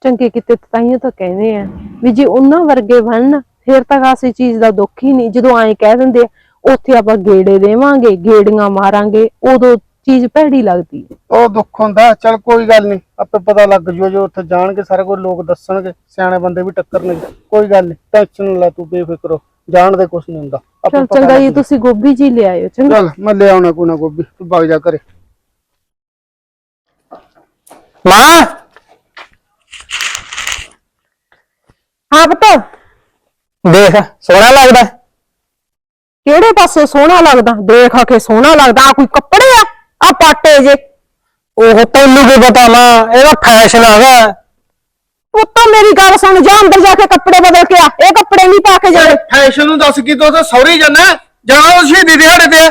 ਚੰਗੇ ਕਿਤੇ ਤਾਈਓ ਤਾਂ ਕਹਿੰਦੇ ਆ ਵੀ ਜੇ ਉਹਨਾਂ ਵਰਗੇ ਬਣਨ ਫਿਰ ਤਾਂ ਕਾਸੀ ਚੀਜ਼ ਦਾ ਦੁੱਖ ਹੀ ਨਹੀਂ। ਜਦੋਂ ਐਂ ਕਹਿ ਦਿੰਦੇ ਆ ਉੱਥੇ ਆਪਾਂ ਗੇੜੇ ਦੇਵਾਂਗੇ ਗੇੜੀਆਂ ਮਾਰਾਂਗੇ ਉਦੋਂ ਚੀਜ਼ ਭੈੜੀ ਲੱਗਦੀ ਹੈ। ਉਹ ਦੁੱਖ ਹੁੰਦਾ ਚਲ ਕੋਈ ਗੱਲ ਨਹੀਂ ਆਪੇ ਪਤਾ ਲੱਗ ਜੂ ਜੋ ਉੱਥੇ ਜਾਣਗੇ ਸਾਰੇ ਕੋਈ ਲੋਕ ਦੱਸਣਗੇ ਸਿਆਣੇ ਬੰਦੇ ਵੀ ਟੱਕਰਨਗੇ। ਕੋਈ ਗੱਲ ਨਹੀਂ ਟੈਨਸ਼ਨ ਨਾ ਲੈ ਤੂੰ ਬੇਫਿਕਰ ਹੋ ਜਾਣ ਦੇ ਕੁਛ ਨਹੀਂ ਹੁੰਦਾ ਚਲ ਚੰਗਾ ਜੀ। ਤੁਸੀਂ ਗੋਭੀ ਜੀ ਲਿਆਇਓ ਚੰਗਾ। ਚੱਲ ਮੈਂ ਲੈ ਆਉਣਾ ਕੋਈ ਨਾ ਗੋਭੀ ਤੂੰ ਵਗ ਜਾ ਕਰੇ ਮਾਂ? ਹਾਂ ਦੇਖ ਸੋਹਣਾ ਲੱਗਦਾ। ਕਿਹੜੇ ਪਾਸੇ ਸੋਹਣਾ ਲੱਗਦਾ? ਦੇਖ ਆ ਕੇ ਸੋਹਣਾ ਲੱਗਦਾ ਆ ਕੋਈ ਕੱਪੜੇ ਆ? ਆ ਪਾਟੇ ਜੇ। ਉਹ ਤੈਨੂੰ ਕੀ ਪਤਾ ਮਾਂ ਇਹਦਾ ਫੈਸ਼ਨ ਹੈਗਾ। ਪੁੱਤੋ ਮੇਰੀ ਗੱਲ ਸੁਣ ਜਾ ਅੰਦਰ ਜਾ ਕੇ ਕੱਪੜੇ ਬਦਲ ਕੇ ਆ। ਇਹ ਕੱਪੜੇ ਨਹੀਂ ਪਾ ਕੇ ਜਾਣੇ। ਫੈਸ਼ਨ ਨੂੰ ਦੱਸ ਕੀ ਤੂੰ ਤਾਂ ਸੌਰੀ ਜਾਣਾ ਉਹ ਸ਼ਹੀਦੀ ਦਿਹਾੜੇ ਤੇ।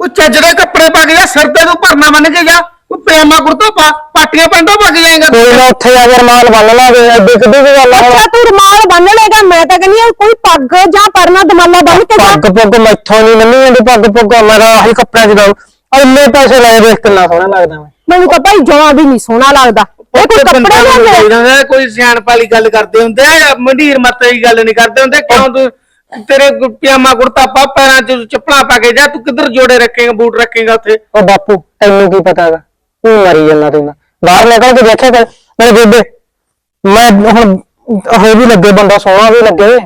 ਉਹ ਚੱਜ ਦੇ ਕੱਪੜੇ ਪਾ ਕੇ ਜਾ ਸਿਰ ਤੇ ਤੂੰ ਭਰਨਾ ਮੰਨ ਕੇ ਜਾ। ਉਹ ਪਜਾਮਾ ਕੁੜਤਾ ਪਾ। ਪਾਟੀਆਂ ਪੈਂਟਾਂ ਪਾ ਕੇ ਜਾਏਗਾ ਕੋਈ ਨਾ ਉੱਥੇ ਜਾ ਕੇ ਰਮਾਲ ਬੰਨ ਲਾਂਗੇ ਐਡੀ ਕਿੱਡੀ ਕੁ ਗੱਲ ਆ। ਅੱਛਾ ਤੂੰ ਰੁਮਾਲ ਬੰਨ ਲੇਗਾ ਮੈਂ ਤਾਂ ਕਹਿੰਦੀ ਆ ਕੋਈ ਪੱਗ ਜਾਂ ਪਰਨਾ ਦਮਾਲਾ ਬੰਨ ਕੇ ਜਾ। ਪੱਗ ਪੁੱਗ ਮੈਥੋਂ ਨਹੀਂ ਮੰਨੀ ਜਾਂਦੀ ਪੱਗ ਪੁੱਗ ਮੈਂ ਤਾਂ ਆਹੀ ਕੱਪੜਿਆਂ ਚ ਇੰਨੇ ਪੈਸੇ ਲਾਏ ਦੇਖ ਕਿੰਨਾ ਸੋਹਣਾ ਲੱਗਦਾ ਮੈਂ ਮੈਨੂੰ ਤਾਂ ਭਾਈ ਜਮਾ ਵੀ ਨਹੀਂ ਸੋਹਣਾ ਲੱਗਦਾ। ਇਹ ਕੋਈ ਕੱਪੜੇ ਹੁੰਦਾ ਕੋਈ ਸਿਆਣਪ ਵਾਲੀ ਗੱਲ ਕਰਦੇ ਹੁੰਦੇ ਆ ਮੰਡੀਰ ਮੱਤ ਦੀ ਗੱਲ ਨਹੀਂ ਕਰਦੇ ਹੁੰਦੇ ਕਿਉਂ ਤੂੰ ਤੇਰੇ ਕੋ ਪਜਾਮਾ ਕੁੜਤਾ ਪਾ ਪੈਰਾਂ 'ਚ ਚੱਪਲਾਂ ਪਾ ਕੇ ਜਾ ਤੂੰ ਕਿੱਧਰ ਜੋੜੇ ਰੱਖੇਗਾ ਬੂਟ ਰੱਖੇਗਾ ਉੱਥੇ? ਉਹ ਬਾਪੂ ਤੈਨੂੰ ਕੀ ਪਤਾ ਹੈਗਾ ਤੂੰ ਮਰੀ ਜਾਂਦਾ ਤੂੰ। ਬਾਹਰ ਨਿਕਲ ਕੇ ਦੇਖਿਆ ਕਰ ਮੇਰੇ ਬੇਬੇ ਮੈਂ ਹੁਣ ਉਹ ਵੀ ਲੱਗੇ ਬੰਦਾ ਸੋਹਣਾ ਵੀ ਲੱਗੇ।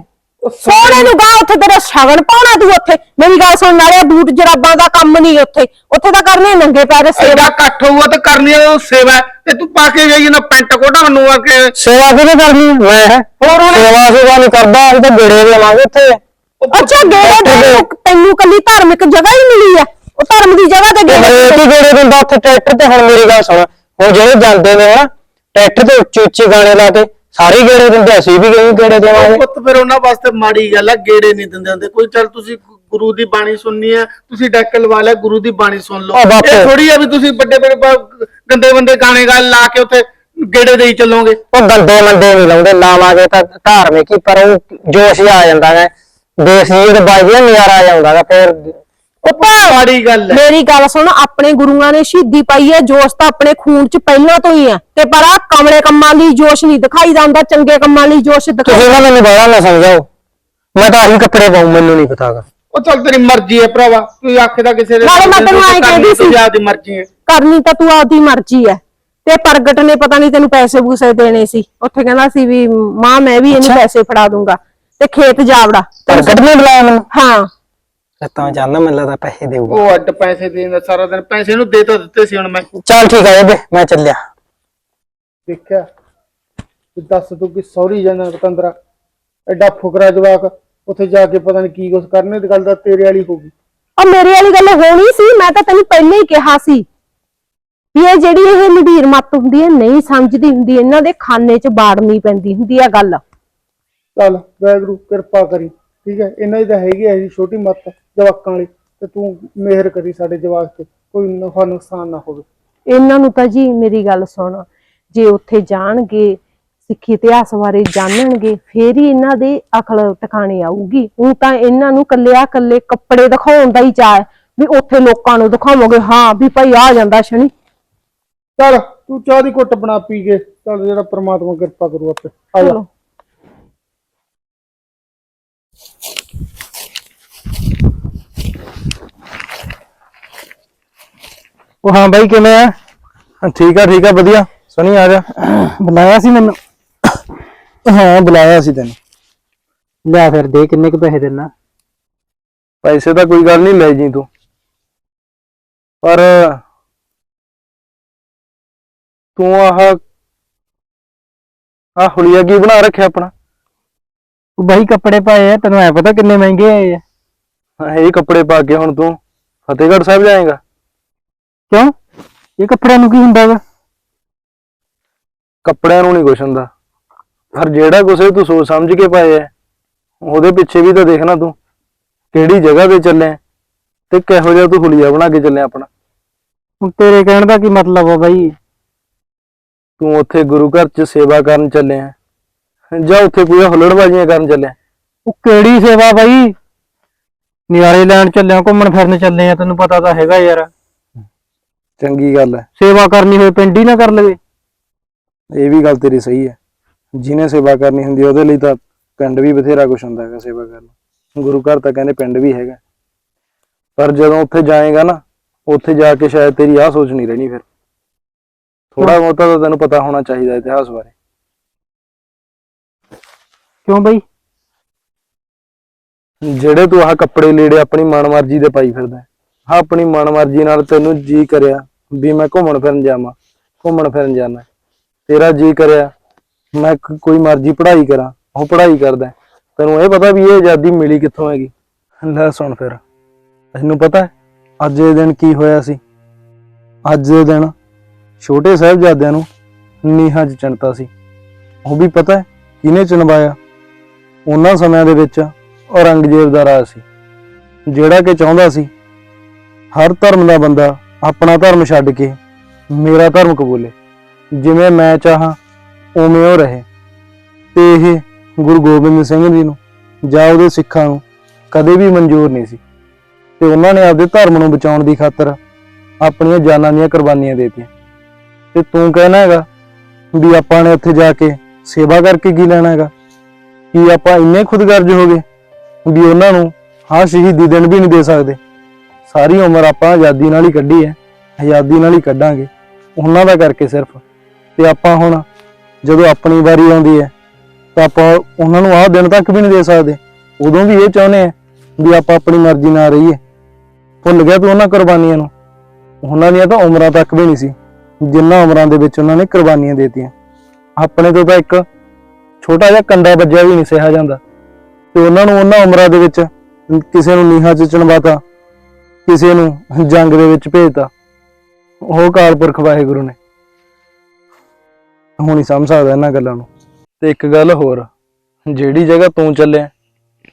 ਸੋਹਣੇ ਨੂੰ ਗਾ ਉੱਥੇ ਤੇਰਾ ਸ਼ਗਨ ਪਾਉਣਾ ਤੂੰ ਉੱਥੇ। ਮੇਰੀ ਗੱਲ ਸੁਣ ਨਾਲੇ ਬੂਟ ਜਰਾਬਾਂ ਦਾ ਕੰਮ ਨਹੀਂ ਉੱਥੇ। ਉੱਥੇ ਤਾਂ ਕਰਨੇ ਨੰਗੇ ਪੈਰ ਸੇਵਾ। ਸੇਵਾ ਇਕੱਠ ਹੋਊਗਾ ਤਾਂ ਕਰਨੀ ਉਹ ਸੇਵਾ। ਹੈ, ਤੇ ਤੂੰ ਪਾ ਕੇ ਜਾਈ ਨਾ ਪੈਂਟ ਕੋਟਾ ਨੂੰ ਆ ਕੇ। ਸੇਵਾ ਕਿਹਨੇ ਕਰਨੀ ਹੈ? ਮੈਂ ਹੈ। ਹੋਰ ਉਹਨੇ- ਸੇਵਾ ਸੇਵਾ ਨਹੀਂ ਕਰਦਾ ਅਸੀਂ ਤਾਂ ਗੇੜੇ ਦੇਵਾਂਗੇ ਉੱਥੇ। ਅੱਛਾ ਗੇੜੇ ਤੈਨੂੰ ਤੈਨੂੰ ਕੱਲੀ ਧਾਰਮਿਕ ਜਗ੍ਹਾ ਹੀ ਮਿਲੀ ਆ। ਉਹ ਧਰਮ ਦੀ ਜਗ੍ਹਾ ਤੇ ਗੇੜੇ ਹੀ ਗੇੜੇ ਦਿੰਦਾ ਉੱਥੇ ਟਰੈਕਟਰ ਤੇ। ਹੁਣ ਮੇਰੀ ਗੱਲ ਸੁਣ। ਹੁਣ ਜਿਹੜੇ ਜਾਂਦੇ ਨੇ ਨਾ ਟਰੈਕਟਰ ਤੇ ਉੱਚੇ ਉੱਚੇ ਗਾਣੇ ਲਾ ਕੇ ਸਾਰੇ ਗੇੜੇ ਦਿੰਦੇ ਅਸੀਂ ਵੀ ਗਏ ਗੇੜੇ ਦੇਵਾਂਗੇ। ਪੁੱਤ ਫਿਰ ਉਹਨਾਂ ਵਾਸਤੇ ਮਾੜੀ ਗੱਲ ਆ ਗੇੜੇ ਨਹੀਂ ਦਿੰਦੇ ਹੁੰਦੇ। ਕੋਈ ਚੱਲ ਤੁਸੀਂ ਗੁਰੂ ਦੀ ਬਾਣੀ ਸੁਣਨੀ ਹੈ ਤੁਸੀਂ ਡੈਕ ਲਵਾ ਲਿਆ ਗੁਰੂ ਦੀ ਬਾਣੀ ਸੁਣ ਲਓ। ਇਹ ਥੋੜੀ ਆ ਵੀ ਤੁਸੀਂ ਵੱਡੇ ਵੱਡੇ ਗੰਦੇ ਬੰਦੇ ਗਾਣੇ ਗਾ ਲਾ ਕੇ ਉੱਥੇ ਗੇੜੇ ਦੇਈ ਚੱਲੋਗੇ। ਉਹ ਗੰਦੇ ਮੰਦੇ ਨਹੀਂ ਲਾਉਂਦੇ ਲਾਵਾਂਗੇ ਤਾਂ ਧਾਰਮਿਕ ਹੀ ਪਰ ਉਹ ਜੋਸ਼ ਆ ਜਾਂਦਾ ਹੈ। ਦੇਸੀ ਤੇ ਬਾਜੀ ਨਜ਼ਾਰਾ ਆ ਜਾਂਦਾ ਗਾ ਫਿਰ ਉਹ ਮਾੜੀ ਗੱਲ ਹੈ ਮੇਰੀ ਗੱਲ ਸੁਣ ਆਪਣੇ ਗੁਰੂਆਂ ਨੇ ਸ਼ਹੀਦੀ ਪਾਈ ਹੈ ਜੋਸ਼ ਤਾਂ ਆਪਣੇ ਖੂਨ ਚ ਪਹਿਲਾਂ ਤੋਂ ਹੀ ਹੈ ਤੇ ਪਰ ਆ ਕਮਲੇ ਕੰਮਾਂ ਲਈ ਜੋਸ਼ ਨਹੀਂ ਦਿਖਾਈ ਜਾਂਦਾ ਚੰਗੇ ਕੰਮਾਂ ਲਈ ਜੋਸ਼ ਤੁਸੀਂ ਦਿਖਾਈ ਨਾ ਮੈਨੂੰ ਬੜਾ ਨਾ ਸਮਝਾਓ। ਮੈਂ ਤਾਂ ਆਹੀ ਕੱਪੜੇ ਪਾਉਂ ਮੈਨੂੰ ਨਹੀਂ ਪਤਾਗਾ ਉਹ ਚੱਲ ਤੇਰੀ ਮਰਜ਼ੀ ਹੈ ਭਰਾਵਾ ਤੂੰ ਆਖੇ ਦਾ ਕਿਸੇ ਦੇ ਨਾਲੇ ਮੈਂ ਤੈਨੂੰ ਐਂ ਕਹਿੰਦੀ ਸੀ। ਆਪਦੀ ਮਰਜ਼ੀ ਹੈ ਕਰਨੀ ਤਾਂ ਤੂੰ ਆਪਦੀ ਮਰਜ਼ੀ ਹੈ ਤੇ ਪ੍ਰਗਟ ਨੇ ਪਤਾ ਨਹੀਂ ਤੈਨੂੰ ਪੈਸੇ ਪੂਸੇ ਦੇਣੇ ਸੀ। ਉੱਥੇ ਕਹਿੰਦਾ ਸੀ ਵੀ ਮਾਂ ਮੈਂ ਵੀ ਇਹਨੂੰ ਪੈਸੇ ਫੜਾ ਦੂੰਗਾ। ਤੇ ਖੇਤ ਜਾਵੜਾ। ਪ੍ਰਗਟ ਨੇ ਬੁਲਾਇਆ ਮੈਨੂੰ? ਹਾਂ। ਤਾਂ ਜਾਂਦਾ ਮੈਨੂੰ ਲੱਗਦਾ ਪੈਸੇ ਦੇਊਗਾ। ਉਹ ਅੱਡ ਪੈਸੇ ਦੇਣ ਦਾ ਸਾਰਾ ਦਿਨ ਪੈਸੇ ਨੂੰ ਦੇ ਤਾਂ ਦਿੱਤੇ ਸੀ ਹੁਣ ਮੈਂ। ਚੱਲ ਠੀਕ ਆ ਬੇਬੇ ਮੈਂ ਚੱਲਿਆ। ਦੇਖਿਆ ਵੀ ਦੱਸ ਤੂੰ ਕਿ ਸੌਰੀ ਜਾਣਾ ਪਤੰਦਰਾ ਐਡਾ ਫੁਕਰਾ ਜਵਾਕ ਉੱਥੇ ਜਾ ਕੇ ਪਤਾ ਨਹੀਂ ਕੀ ਕੁਛ ਕਰਨੇ ਦੀ ਗੱਲ ਤਾਂ ਤੇਰੇ ਵਾਲੀ ਹੋਊਗੀ ਆ ਮੇਰੇ ਵਾਲੀ ਗੱਲ ਹੋਣੀ ਸੀ ਮੈਂ ਤਾਂ ਤੈਨੂੰ ਪਹਿਲਾਂ ਹੀ ਕਿਹਾ ਸੀ। ਵੀ ਇਹ ਜਿਹੜੀ ਇਹ ਨਡੀਰ ਮੱਤ ਹੁੰਦੀ ਹੈ ਨਹੀਂ ਸਮਝਦੀ ਹੁੰਦੀ ਇਹਨਾਂ ਦੇ ਖਾਨੇ 'ਚ ਬਾੜਨੀ ਪੈਂਦੀ ਹੁੰਦੀ ਆ ਗੱਲ। ਚੱਲ ਵਾਹਿਗੁਰੂ ਕਿਰਪਾ ਕਰੀ। ਠੀਕ ਹੈ ਇਹਨਾਂ ਦੀ ਤਾਂ ਹੈਗੀ ਐ ਜੀ ਛੋਟੀ ਮੱਤ ਜਵਾਕਾਂ ਵਾਲੀ ਤੇ ਤੂੰ ਮਿਹਰ ਕਰੀ ਸਾਡੇ ਜਵਾਕ ਤੇ ਕੋਈ ਨਫਾ ਨੁਕਸਾਨ ਨਾ ਹੋਵੇ। ਇਹਨਾਂ ਨੂੰ ਤਾਂ ਜੀ ਮੇਰੀ ਗੱਲ ਸੁਣ ਜੇ ਉੱਥੇ ਜਾਣਗੇ ਸਿੱਖੀ ਇਤਿਹਾਸ ਬਾਰੇ ਜਾਣਨਗੇ ਫੇਰ ਹੀ ਇਹਨਾਂ ਦੇ ਅਕਲ ਟਿਕਾਣੇ ਆਊਗੀ। ਉਹ ਤਾਂ ਇਹਨਾਂ ਨੂੰ ਕੱਲਿਆ ਕੱਲੇ ਕੱਪੜੇ ਦਿਖਾਉਣ ਦਾ ਹੀ ਚਾਹ ਹੈ ਵੀ ਉੱਥੇ ਲੋਕਾਂ ਨੂੰ ਦਿਖਾਵੋਗੇ ਹਾਂ ਵੀ ਭਾਈ ਆ ਜਾਂਦਾ ਸ਼ਨੀ। ਚਲ ਤੂੰ ਚਾਹ ਦੀ ਘੁੱਟ ਬਣਾ ਪੀ ਕੇ ਚਲ ਜਿਹੜਾ ਪ੍ਰਮਾਤਮਾ ਕਿਰਪਾ ਕਰੂ ਆਪੇ ਆ ਜਾ। ਉਹ ਹਾਂ ਬਾਈ ਕਿਵੇਂ ਆ? ਠੀਕ ਆ ਠੀਕ ਆ ਵਧੀਆ। ਸਣੀ ਆ ਜਾ। ਬੁਲਾਇਆ ਸੀ ਮੈਨੂੰ। ਹਾਂ ਬੁਲਾਇਆ ਸੀ ਤੈਨੂੰ। ਲਿਆ ਫਿਰ ਦੇ ਕਿੰਨੇ ਕੁ ਪੈਸੇ ਦੇਣਾ ਪੈਸੇ ਤਾਂ ਕੋਈ ਗੱਲ ਨਹੀਂ ਲੈ ਜੀ ਤੂੰ। ਪਰ ਤੂੰ ਆਹ ਆਹ ਹੁਲੀਆ ਕੀ ਬਣਾ ਰੱਖਿਆ ਆਪਣਾ? ਉਹ ਬਾਈ ਕੱਪੜੇ ਪਾਏ ਆ ਤੈਨੂੰ ਐ ਪਤਾ ਕਿੰਨੇ ਮਹਿੰਗੇ ਆਏ ਆ? ਹਾਂ, ਇਹ ਕੱਪੜੇ ਪਾ ਕੇ ਹੁਣ ਤੂੰ ਫਤਿਹਗੜ੍ਹ ਸਾਹਿਬ ਜਾਏਗਾ। ਕਿਉਂ? ਇਹ ਕੱਪੜਿਆਂ ਨੂੰ ਕੀ ਹੁੰਦਾ ਵਾ ਕੱਪੜਿਆਂ ਨੂੰ ਨਹੀਂ ਕੁਛ ਹੁੰਦਾ। ਪਰ ਜਿਹੜਾ ਕੁਛ ਇਹ ਤੂੰ ਸੋਚ ਸਮਝ ਕੇ ਪਾਇਆ ਹੈ, ਉਹਦੇ ਪਿੱਛੇ ਵੀ ਤਾਂ ਦੇਖਣਾ ਤੂੰ ਕਿਹੜੀ ਜਗ੍ਹਾ ਤੇ ਚੱਲਿਆ ਤੇ ਕਿਹੋ ਜਿਹਾ ਤੂੰ ਹੁਲੀਆ ਬਣਾ ਕੇ ਚੱਲਿਆ ਆਪਣਾ। ਹੁਣ ਤੇਰੇ ਕਹਿਣ ਦਾ ਕੀ ਮਤਲਬ ਆ ਬਾਈ? ਤੂੰ ਉੱਥੇ ਗੁਰੂ ਘਰ 'ਚ ਸੇਵਾ ਕਰਨ ਚੱਲਿਆ ਜਾਂ ਉੱਥੇ ਕੋਈ ਹੁੱਲੜਬਾਜ਼ੀਆਂ ਕਰਨ ਚੱਲਿਆ। ਉਹ ਕਿਹੜੀ ਸੇਵਾ ਬਾਈ? ਨਿਆਰੇ ਲੈਣ ਚੱਲੇ ਆ ਘੁੰਮਣ ਫਿਰਨ ਚੱਲੇ ਆ ਤੈਨੂੰ ਪਤਾ ਤਾਂ ਹੈਗਾ ਯਾਰ। ਚੰਗੀ ਗੱਲ ਹੈ। ਸੇਵਾ ਕਰਨੀ ਹੋਏ ਪਿੰਡ ਹੀ ਨਾ ਕਰ ਲਵੇ। ਇਹ ਵੀ ਗੱਲ ਤੇਰੀ ਸਹੀ ਹੈ। ਜਿਹਨੇ ਸੇਵਾ ਕਰਨੀ ਹੁੰਦੀ ਉਹਦੇ ਲਈ ਤਾਂ ਪਿੰਡ ਵੀ ਬਥੇਰਾ ਕੁਝ ਹੁੰਦਾ ਹੈਗਾ ਸੇਵਾ ਕਰਨ। ਗੁਰੂ ਘਰ ਤਾਂ ਕਹਿੰਦੇ ਪਿੰਡ ਵੀ ਹੈਗਾ। ਪਰ ਜਦੋਂ ਉੱਥੇ ਜਾਏਗਾ ਨਾ ਉੱਥੇ ਜਾ ਕੇ ਸ਼ਾਇਦ ਤੇਰੀ ਆਹ ਸੋਚ ਨਹੀਂ ਰਹਿਣੀ ਫਿਰ। ਥੋੜਾ ਬਹੁਤਾ ਤਾਂ ਤੈਨੂੰ ਪਤਾ ਹੋਣਾ ਚਾਹੀਦਾ ਇਤਿਹਾਸ ਬਾਰੇ। ਕਿਉਂ ਬਾਈ? ਜਿਹੜੇ ਤੂੰ ਆਹ ਕੱਪੜੇ ਲੀੜੇ ਆਪਣੀ ਮਨਮਰਜ਼ੀ ਦੇ ਪਾਈ ਫਿਰਦਾ ਹੈ। ਆਹ ਆਪਣੀ ਮਨਮਰਜ਼ੀ ਨਾਲ ਤੈਨੂੰ ਜੀ ਕਰਿਆ ਵੀ ਮੈਂ ਘੁੰਮਣ ਫਿਰਨ ਜਾਵਾਂ ਘੁੰਮਣ ਫਿਰਨ ਜਾਣਾ ਤੇਰਾ ਜੀ ਕਰਿਆ ਮੈਂ ਕ- ਕੋਈ ਮਰਜ਼ੀ ਪੜ੍ਹਾਈ ਕਰਾਂ ਉਹ ਪੜ੍ਹਾਈ ਕਰਦਾ ਹੈ। ਤੈਨੂੰ ਇਹ ਪਤਾ ਵੀ ਇਹ ਆਜ਼ਾਦੀ ਮਿਲੀ ਕਿੱਥੋਂ ਹੈਗੀ। ਲੈ ਸੁਣ ਫਿਰ ਤੈਨੂੰ ਪਤਾ ਹੈ ਅੱਜ ਦੇ ਦਿਨ ਕੀ ਹੋਇਆ ਸੀ? ਅੱਜ ਦੇ ਦਿਨ ਛੋਟੇ ਸਾਹਿਬਜ਼ਾਦਿਆਂ ਨੂੰ ਨੀਹਾਂ 'ਚ ਚਿਣਤਾ ਸੀ। ਉਹ ਵੀ ਪਤਾ ਹੈ ਕਿਹਨੇ ਚਿਣਵਾਇਆ? ਉਹਨਾਂ ਸਮਿਆਂ ਦੇ ਵਿੱਚ ਔਰੰਗਜ਼ੇਬ ਦਾ ਰਾਜ ਸੀ। ਜਿਹੜਾ ਕਿ ਚਾਹੁੰਦਾ ਸੀ, ਹਰ ਧਰਮ ਦਾ ਬੰਦਾ ਆਪਣਾ ਧਰਮ ਛੱਡ ਕੇ ਮੇਰਾ ਧਰਮ ਕਬੂਲੇ। ਜਿਵੇਂ ਮੈਂ ਚਾਹਾਂ, ਉਵੇਂ ਉਹ ਰਹੇ। ਤੇ ਇਹ ਗੁਰੂ ਗੋਬਿੰਦ ਸਿੰਘ ਜੀ ਨੂੰ ਜਾਂ ਉਹਦੇ ਸਿੱਖਾਂ ਨੂੰ ਕਦੇ ਵੀ ਮਨਜ਼ੂਰ ਨਹੀਂ ਸੀ। ਤੇ ਉਹਨਾਂ ਨੇ ਆਪਦੇ ਧਰਮ ਨੂੰ ਬਚਾਉਣ ਦੀ ਖਾਤਰ ਆਪਣੀਆਂ ਜਾਨਾਂ ਦੀਆਂ ਕੁਰਬਾਨੀਆਂ ਦੇ ਦਿੱਤੀਆਂ। ਤੇ ਤੂੰ ਕਹਿਣਾ ਹੈਗਾ ਵੀ ਆਪਾਂ ਨੇ ਉੱਥੇ ਜਾ ਕੇ ਸੇਵਾ ਕਰਕੇ ਕੀ ਲੈਣਾ ਹੈਗਾ? ਕਿ ਆਪਾਂ ਇੰਨੇ ਖੁਦਗਰਜ ਹੋ ਗਏ ਵੀ ਉਹਨਾਂ ਨੂੰ ਹਾਂ ਸ਼ਹੀਦੀ ਦਿਨ ਵੀ ਨਹੀਂ ਦੇ ਸਕਦੇ। ਸਾਰੀ ਉਮਰ ਆਪਾਂ ਆਜ਼ਾਦੀ ਨਾਲ ਹੀ ਕੱਢੀ ਹੈ, ਆਜ਼ਾਦੀ ਨਾਲ ਹੀ ਕੱਢਾਂਗੇ, ਉਹਨਾਂ ਦਾ ਕਰਕੇ ਸਿਰਫ। ਤੇ ਆਪਾਂ ਹੁਣ ਜਦੋਂ ਆਪਣੀ ਵਾਰੀ ਆਉਂਦੀ ਹੈ, ਤਾਂ ਆਪਾਂ ਉਹਨਾਂ ਨੂੰ ਆਹ ਦਿਨ ਤੱਕ ਵੀ ਨਹੀਂ ਦੇ ਸਕਦੇ। ਉਦੋਂ ਵੀ ਇਹ ਚਾਹੁੰਦੇ ਆ ਵੀ ਆਪਾਂ ਆਪਣੀ ਮਰਜ਼ੀ ਨਾਲ ਰਹੀਏ। ਭੁੱਲ ਗਿਆ ਤੂੰ ਉਹਨਾਂ ਕੁਰਬਾਨੀਆਂ ਨੂੰ? ਉਹਨਾਂ ਦੀਆਂ ਤਾਂ ਉਮਰਾਂ ਤੱਕ ਵੀ ਨਹੀਂ ਸੀ, ਜਿੰਨਾ ਉਮਰਾਂ ਦੇ ਵਿੱਚ ਉਹਨਾਂ ਨੇ ਕੁਰਬਾਨੀਆਂ ਦੇਤੀਆਂ। ਆਪਣੇ ਤੋਂ ਤਾਂ ਇੱਕ ਛੋਟਾ ਜਿਹਾ ਕੰਡਾ ਵੱਜਿਆ ਵੀ ਨਹੀਂ ਸਹਿਆ ਜਾਂਦਾ। ਤੇ ਉਹਨਾਂ ਨੂੰ ਉਹਨਾਂ ਉਮਰਾਂ ਦੇ ਵਿੱਚ ਕਿਸੇ ਨੂੰ ਨੀਹਾਂ 'ਚ ਚਣਵਾਤਾ, ਕਿਸੇ ਨੂੰ ਜੰਗ ਦੇ ਵਿੱਚ ਭੇਜਤਾ। ਉਹ ਕਾਲਪੁਰਖ ਵਾਹਿਗੁਰੂ ਨੇ। ਹੁਣ ਹੀ ਸਮਝ ਸਕਦਾ ਇਹਨਾਂ ਗੱਲਾਂ ਨੂੰ। ਤੇ ਇੱਕ ਗੱਲ ਹੋਰ, ਜਿਹੜੀ ਜਗ੍ਹਾ ਤੂੰ ਚੱਲਿਆ,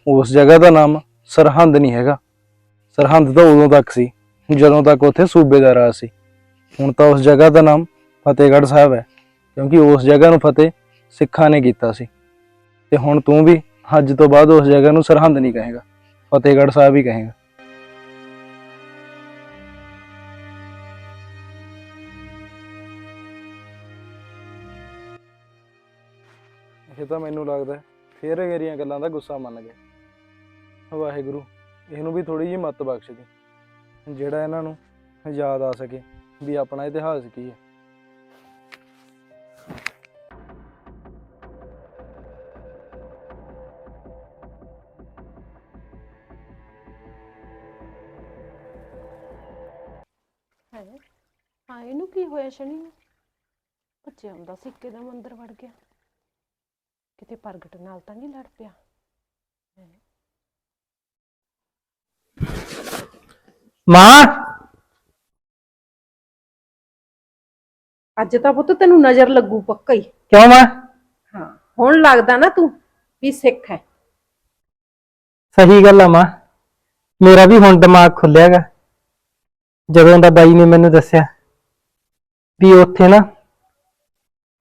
ਉਸ ਜਗ੍ਹਾ ਦਾ ਨਾਮ ਸਰਹੰਦ ਨਹੀਂ ਹੈਗਾ। ਸਰਹੰਦ ਤਾਂ ਉਦੋਂ ਤੱਕ ਸੀ, ਜਦੋਂ ਤੱਕ ਉੱਥੇ ਸੂਬੇ ਦਾ ਰਾਜ ਸੀ। ਹੁਣ ਤਾਂ ਉਸ ਜਗ੍ਹਾ ਦਾ ਨਾਮ ਫਤਿਹਗੜ੍ਹ ਸਾਹਿਬ ਹੈ, ਕਿਉਂਕਿ ਉਸ ਜਗ੍ਹਾ ਨੂੰ ਫਤਿਹ ਸਿੱਖਾਂ ਨੇ ਕੀਤਾ ਸੀ। ਤੇ ਹੁਣ ਤੂੰ ਵੀ ਅੱਜ ਤੋਂ ਬਾਅਦ ਉਸ ਜਗ੍ਹਾ ਨੂੰ ਸਰਹੰਦ ਨਹੀਂ ਕਹੇਗਾ, ਫਤਿਹਗੜ੍ਹ ਸਾਹਿਬ ਹੀ ਕਹੇਗਾ। ਇਹ ਤਾਂ ਮੈਨੂੰ ਲੱਗਦਾ ਹੈ ਫੇਰ ਮੇਰੀਆਂ ਗੱਲਾਂ ਦਾ ਗੁੱਸਾ ਮੰਨ ਗਿਆ ਵਾਹਿਗੁਰੂ, ਇਹਨੂੰ ਵੀ ਥੋੜੀ ਜਿਹੀ ਮੱਤ ਬਖਸ਼ ਦੇ, ਜਿਹੜਾ ਇਹਨਾਂ ਨੂੰ ਯਾਦ ਆ ਸਕੇ ਵੀ ਆਪਣਾ ਇਤਿਹਾਸ ਕੀ ਹੈ। ਹਾਂ ਇਹਨੂੰ ਕੀ ਹੋਇਆ ਸ਼ਨੀ? ਨੂੰ ਬੱਚੇ ਆਉਂਦਾ ਸੀ ਇੱਕਦਮ ਅੰਦਰ ਵੜ ਗਿਆ। ਕਿਤੇ ਪ੍ਰਗਟ ਨਾਲ ਤਾਂ ਨਹੀਂ ਲੜ ਪਿਆ? ਮਾਂ! ਅੱਜ ਤਾਂ ਪੁੱਤ ਤੈਨੂੰ ਨਜ਼ਰ ਲੱਗੂ ਪੱਕਾ ਹੀ। ਕਿਉਂ ਮਾਂ? ਹਾਂ ਹੁਣ ਲੱਗਦਾ ਨਾ ਤੂੰ ਵੀ ਸਿੱਖ ਹੈ। ਸਹੀ ਗੱਲ ਆ ਮਾਂ। ਮੇਰਾ ਵੀ ਹੁਣ ਦਿਮਾਗ ਖੁੱਲਿਆਗਾ ਜਦੋਂ ਦਾ ਬਾਈ ਨੇ ਮੈਨੂੰ ਦੱਸਿਆ। ਵੀ ਉੱਥੇ ਨਾ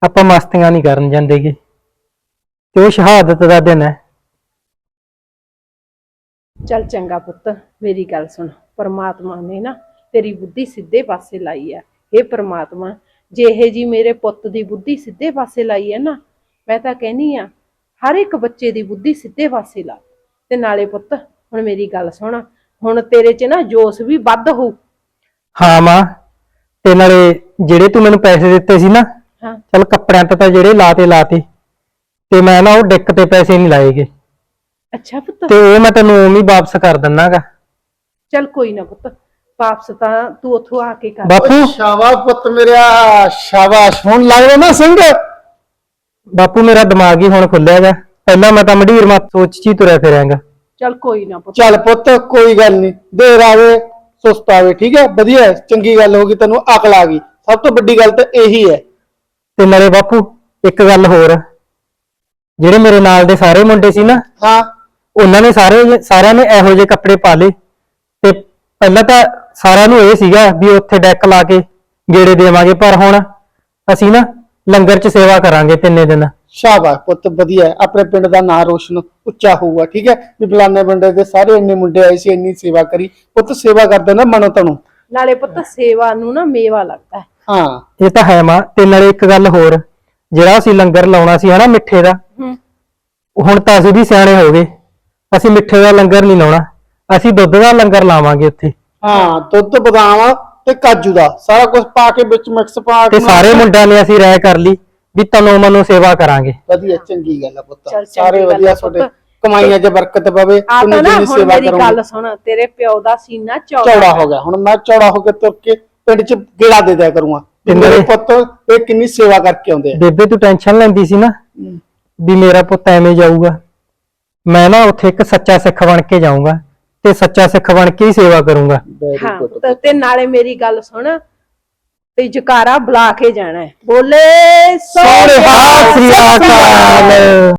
ਆਪਾਂ ਮਸਤੀਆਂ ਨਹੀਂ ਕਰਨ ਜਾਂਦੇਗੇ। ਤੇ ਉਹ ਸ਼ਹਾਦਤ ਦਾ ਦਿਨ ਹੈ। ਚੱਲ ਚੰਗਾ ਪੁੱਤ ਮੇਰੀ ਗੱਲ ਸੁਣ। ਪਰਮਾਤਮਾ ਨੇ ਨਾ ਤੇਰੀ ਬੁੱਧੀ ਸਿੱਧੇ ਪਾਸੇ ਲਾਈ ਆ ਇਹ ਪਰਮਾਤਮਾ ਜੇ ਇਹ ਜੀ ਮੇਰੇ ਪੁੱਤ ਦੀ ਬੁੱਧੀ ਸਿੱਧੇ ਪਾਸੇ ਲਾਈ ਹੈ ਨਾ ਮੈਂ ਤਾਂ ਕਹਿਨੀ ਆ ਹਰ ਇੱਕ ਬੱਚੇ ਦੀ ਬੁੱਧੀ ਸਿੱਧੇ ਪਾਸੇ ਲਾ। ਤੇ ਨਾਲੇ ਪੁੱਤ ਹੁਣ ਮੇਰੀ ਗੱਲ ਸੁਣ ਹੁਣ ਤੇਰੇ 'ਚ ਨਾ ਜੋਸ਼ ਵੀ ਵੱਧ ਹੋਊ। ਹਾਂ ਮਾਂ। ਤੇ ਨਾਲੇ ਜਿਹੜੇ ਤੂੰ ਮੈਨੂੰ ਪੈਸੇ ਦਿੱਤੇ ਸੀ ਨਾ ਹਾਂ। ਚਲ ਕੱਪੜਿਆਂ ਤੇ ਤਾਂ ਜਿਹੜੇ ਲਾਤੇ ਲਾਤੇ ਤੇ ਮੈਂ ਨਾ ਉਹ ਡਿੱਕ ਤੇ ਪੈਸੇ ਨਹੀਂ ਲਾਏਗੇ। ਅੱਛਾ ਪੁੱਤ। ਤੇ ਉਹ ਮੈਂ ਤੈਨੂੰ ਉਵੇਂ ਹੀ ਵਾਪਸ ਕਰ ਦਿੰਨਾਗਾ। ਚੱਲ ਕੋਈ ਨਾ ਪੁੱਤ ਵਾਪਸ ਤਾਂ ਤੂੰ ਉੱਥੋਂ ਆ ਕੇ ਕਰ। ਬਾਪੂ। ਸ਼ਾਬਾਸ਼ ਪੁੱਤ ਮੇਰਾ ਸ਼ਾਬਾਸ਼। ਹੁਣ ਲੱਗਦਾ ਨਾ ਸਿੰਘ? ਬਾਪੂ ਮੇਰਾ ਦਿਮਾਗ ਹੀ ਹੁਣ ਖੁੱਲਿਆ ਗਾ ਪਹਿਲਾਂ ਮੈਂ ਤਾਂ ਮਢੀਰ ਮਾ ਸੋਚ ਚ ਹੀ ਤੁਰਿਆ ਫਿਰਾਂਗਾ ਚੱਲ ਕੋਈ ਨਾ ਪੁੱਤ। ਚੱਲ ਪੁੱਤ ਕੋਈ ਗੱਲ ਨਹੀਂ। ਦੇਰ ਆਵੇ ਸੁਸਤ ਆਵੇ ਠੀਕ ਹੈ? ਵਧੀਆ ਹੈ, ਚੰਗੀ ਗੱਲ ਹੋ ਗਈ ਤੈਨੂੰ ਅਕਲ ਆ ਗਈ। ਸਭ ਤੋਂ ਵੱਡੀ ਗੱਲ ਤਾਂ ਇਹੀ ਹੈ। ਤੇ ਨਾਲੇ ਬਾਪੂ ਇੱਕ ਗੱਲ ਹੋਰ। ਜਿਹੜੇ ਮੇਰੇ ਨਾਲ ਦੇ ਸਾਰੇ ਮੁੰਡੇ ਸੀ ਨਾ ਹਾਂ। ਉਹਨਾਂ ਨੇ ਸਾਰੇ ਸਾਰਿਆਂ ਨੇ ਇਹੋ ਜਿਹੇ ਕੱਪੜੇ ਪਾ ਲਏ। ਤੇ ਪਹਿਲਾਂ ਤਾਂ ਸਾਰਿਆਂ ਨੂੰ ਇਹ ਸੀਗਾ ਵੀ ਉੱਥੇ ਡੈਕ ਲਾ ਕੇ ਗੇੜੇ ਦੇਵਾਂਗੇ ਪਰ ਹੁਣ ਅਸੀਂ ਨਾ ਲੰਗਰ 'ਚ ਸੇਵਾ ਕਰਾਂਗੇ ਤਿੰਨੇ ਦਿਨ। ਸ਼ਾਬਾਸ਼ ਪੁੱਤ ਵਧੀਆ ਹੈ, ਆਪਣੇ ਪਿੰਡ ਦਾ ਨਾਂ ਰੋਸ਼ਨ ਉੱਚਾ ਹੋਊਗਾ ਠੀਕ ਹੈ? ਵੀ ਬਲਾਨੇ ਬੰਦੇ ਦੇ ਸਾਰੇ ਇੰਨੇ ਮੁੰਡੇ ਆਏ ਸੀ ਇੰਨੀ ਸੇਵਾ ਕਰੀ। ਪੁੱਤ ਸੇਵਾ ਕਰਦੇ ਨਾ ਮਨੋ ਤਣੂ ਨਾਲੇ ਪੁੱਤ ਸੇਵਾ ਨੂੰ ਨਾ ਮੇਵਾ ਲੱਗਦਾ ਹੈ। ਹਾਂ। ਇਹ ਤਾਂ ਹੈ ਮਾਂ। ਤੇ ਨਾਲੇ ਇੱਕ ਗੱਲ ਹੋਰ ਜਿਹੜਾ ਅਸੀਂ ਲੰਗਰ ਲਾਉਣਾ ਸੀ ਹਨਾ ਮਿੱਠੇ ਦਾ? ਹੂੰ। ਹੁਣ ਤਾਂ ਅਸੀਂ ਵੀ ਸਿਆਣੇ ਹੋ ਗਏ। ਅਸੀਂ ਮਿੱਠੇ ਦਾ ਲੰਗਰ ਨਹੀਂ ਲਾਉਣਾ। ਅਸੀਂ ਦੁੱਧ ਦਾ ਲੰਗਰ ਲਾਵਾਂਗੇ ਉੱਥੇ। ਹਾਂ ਦੁੱਧ ਬਦਾਮ ਤੇ ਕਾਜੂ ਦਾ। ਸਾਰਾ ਕੁਝ ਪਾ ਕੇ ਵਿੱਚ ਮਿਕਸ ਪਾ ਤੇ ਕੇ ਸਾਰੇ ਮੁੰਡਿਆਂ ਨੇ ਅਸੀਂ ਰਾਏ ਕਰ ਲਈ। ਵੀ ਤਨੋ ਮਨੋ ਸੇਵਾ ਕਰਾਂਗੇ। ਵਧੀਆ ਚੰਗੀ ਗੱਲ ਹੈ ਪੁੱਤ। ਸਾਰੇ ਵਧੀਆ ਤੁਹਾਡੇ। ਕਮਾਈਆਂ 'ਚ ਬਰਕਤ ਪਵੇ ਆ ਤਾਂ ਨਾ ਜਿੰਨੀ ਹੁਣ ਸੇਵਾ ਮੇਰੀ ਕਰੋਗੇ ਗੱਲ ਸੁਣ ਤੇਰੇ ਪਿਓ ਦਾ ਸੀਨਾ ਚੌੜਾ ਚੌੜਾ ਹੋ ਗਿਆ ਹੁਣ ਮੈਂ ਚੌੜਾ ਹੋ ਕੇ ਤੁਰ ਕੇ ਪਿੰਡ 'ਚ ਗੇੜਾ ਦੇ ਦਿਆ ਕਰੂੰਗਾ। ਵੀ ਮੇਰੇ ਪੁੱਤ ਇਹ ਕਿੰਨੀ ਸੇਵਾ ਕਰਕੇ ਆਉਂਦੇ ਆ। ਬੇਬੇ ਤੂੰ ਟੈਨਸ਼ਨ ਲੈਂਦੀ ਸੀ ਨਾ ਵੀ ਮੇਰਾ ਪੁੱਤ ਐਵੇਂ ਜਾਊਗਾ। ਮੈਂ ਨਾ ਉੱਥੇ ਇੱਕ ਸੱਚਾ ਸਿੱਖ ਬਣ ਕੇ ਜਾਊਂਗਾ ਤੇ ਸੱਚਾ ਸਿੱਖ ਬਣ ਕੇ ਹੀ ਸੇਵਾ ਕਰੂੰਗਾ। ਹਾਂ ਤੇ ਨਾਲੇ ਮੇਰੀ ਗੱਲ ਸੁਣ ਤੇ ਜਕਾਰਾ ਬੁਲਾ ਕੇ ਜਾਣਾ ਹੈ। ਬੋਲੇ ਸਤਿ ਸ੍ਰੀ ਅਕਾਲ।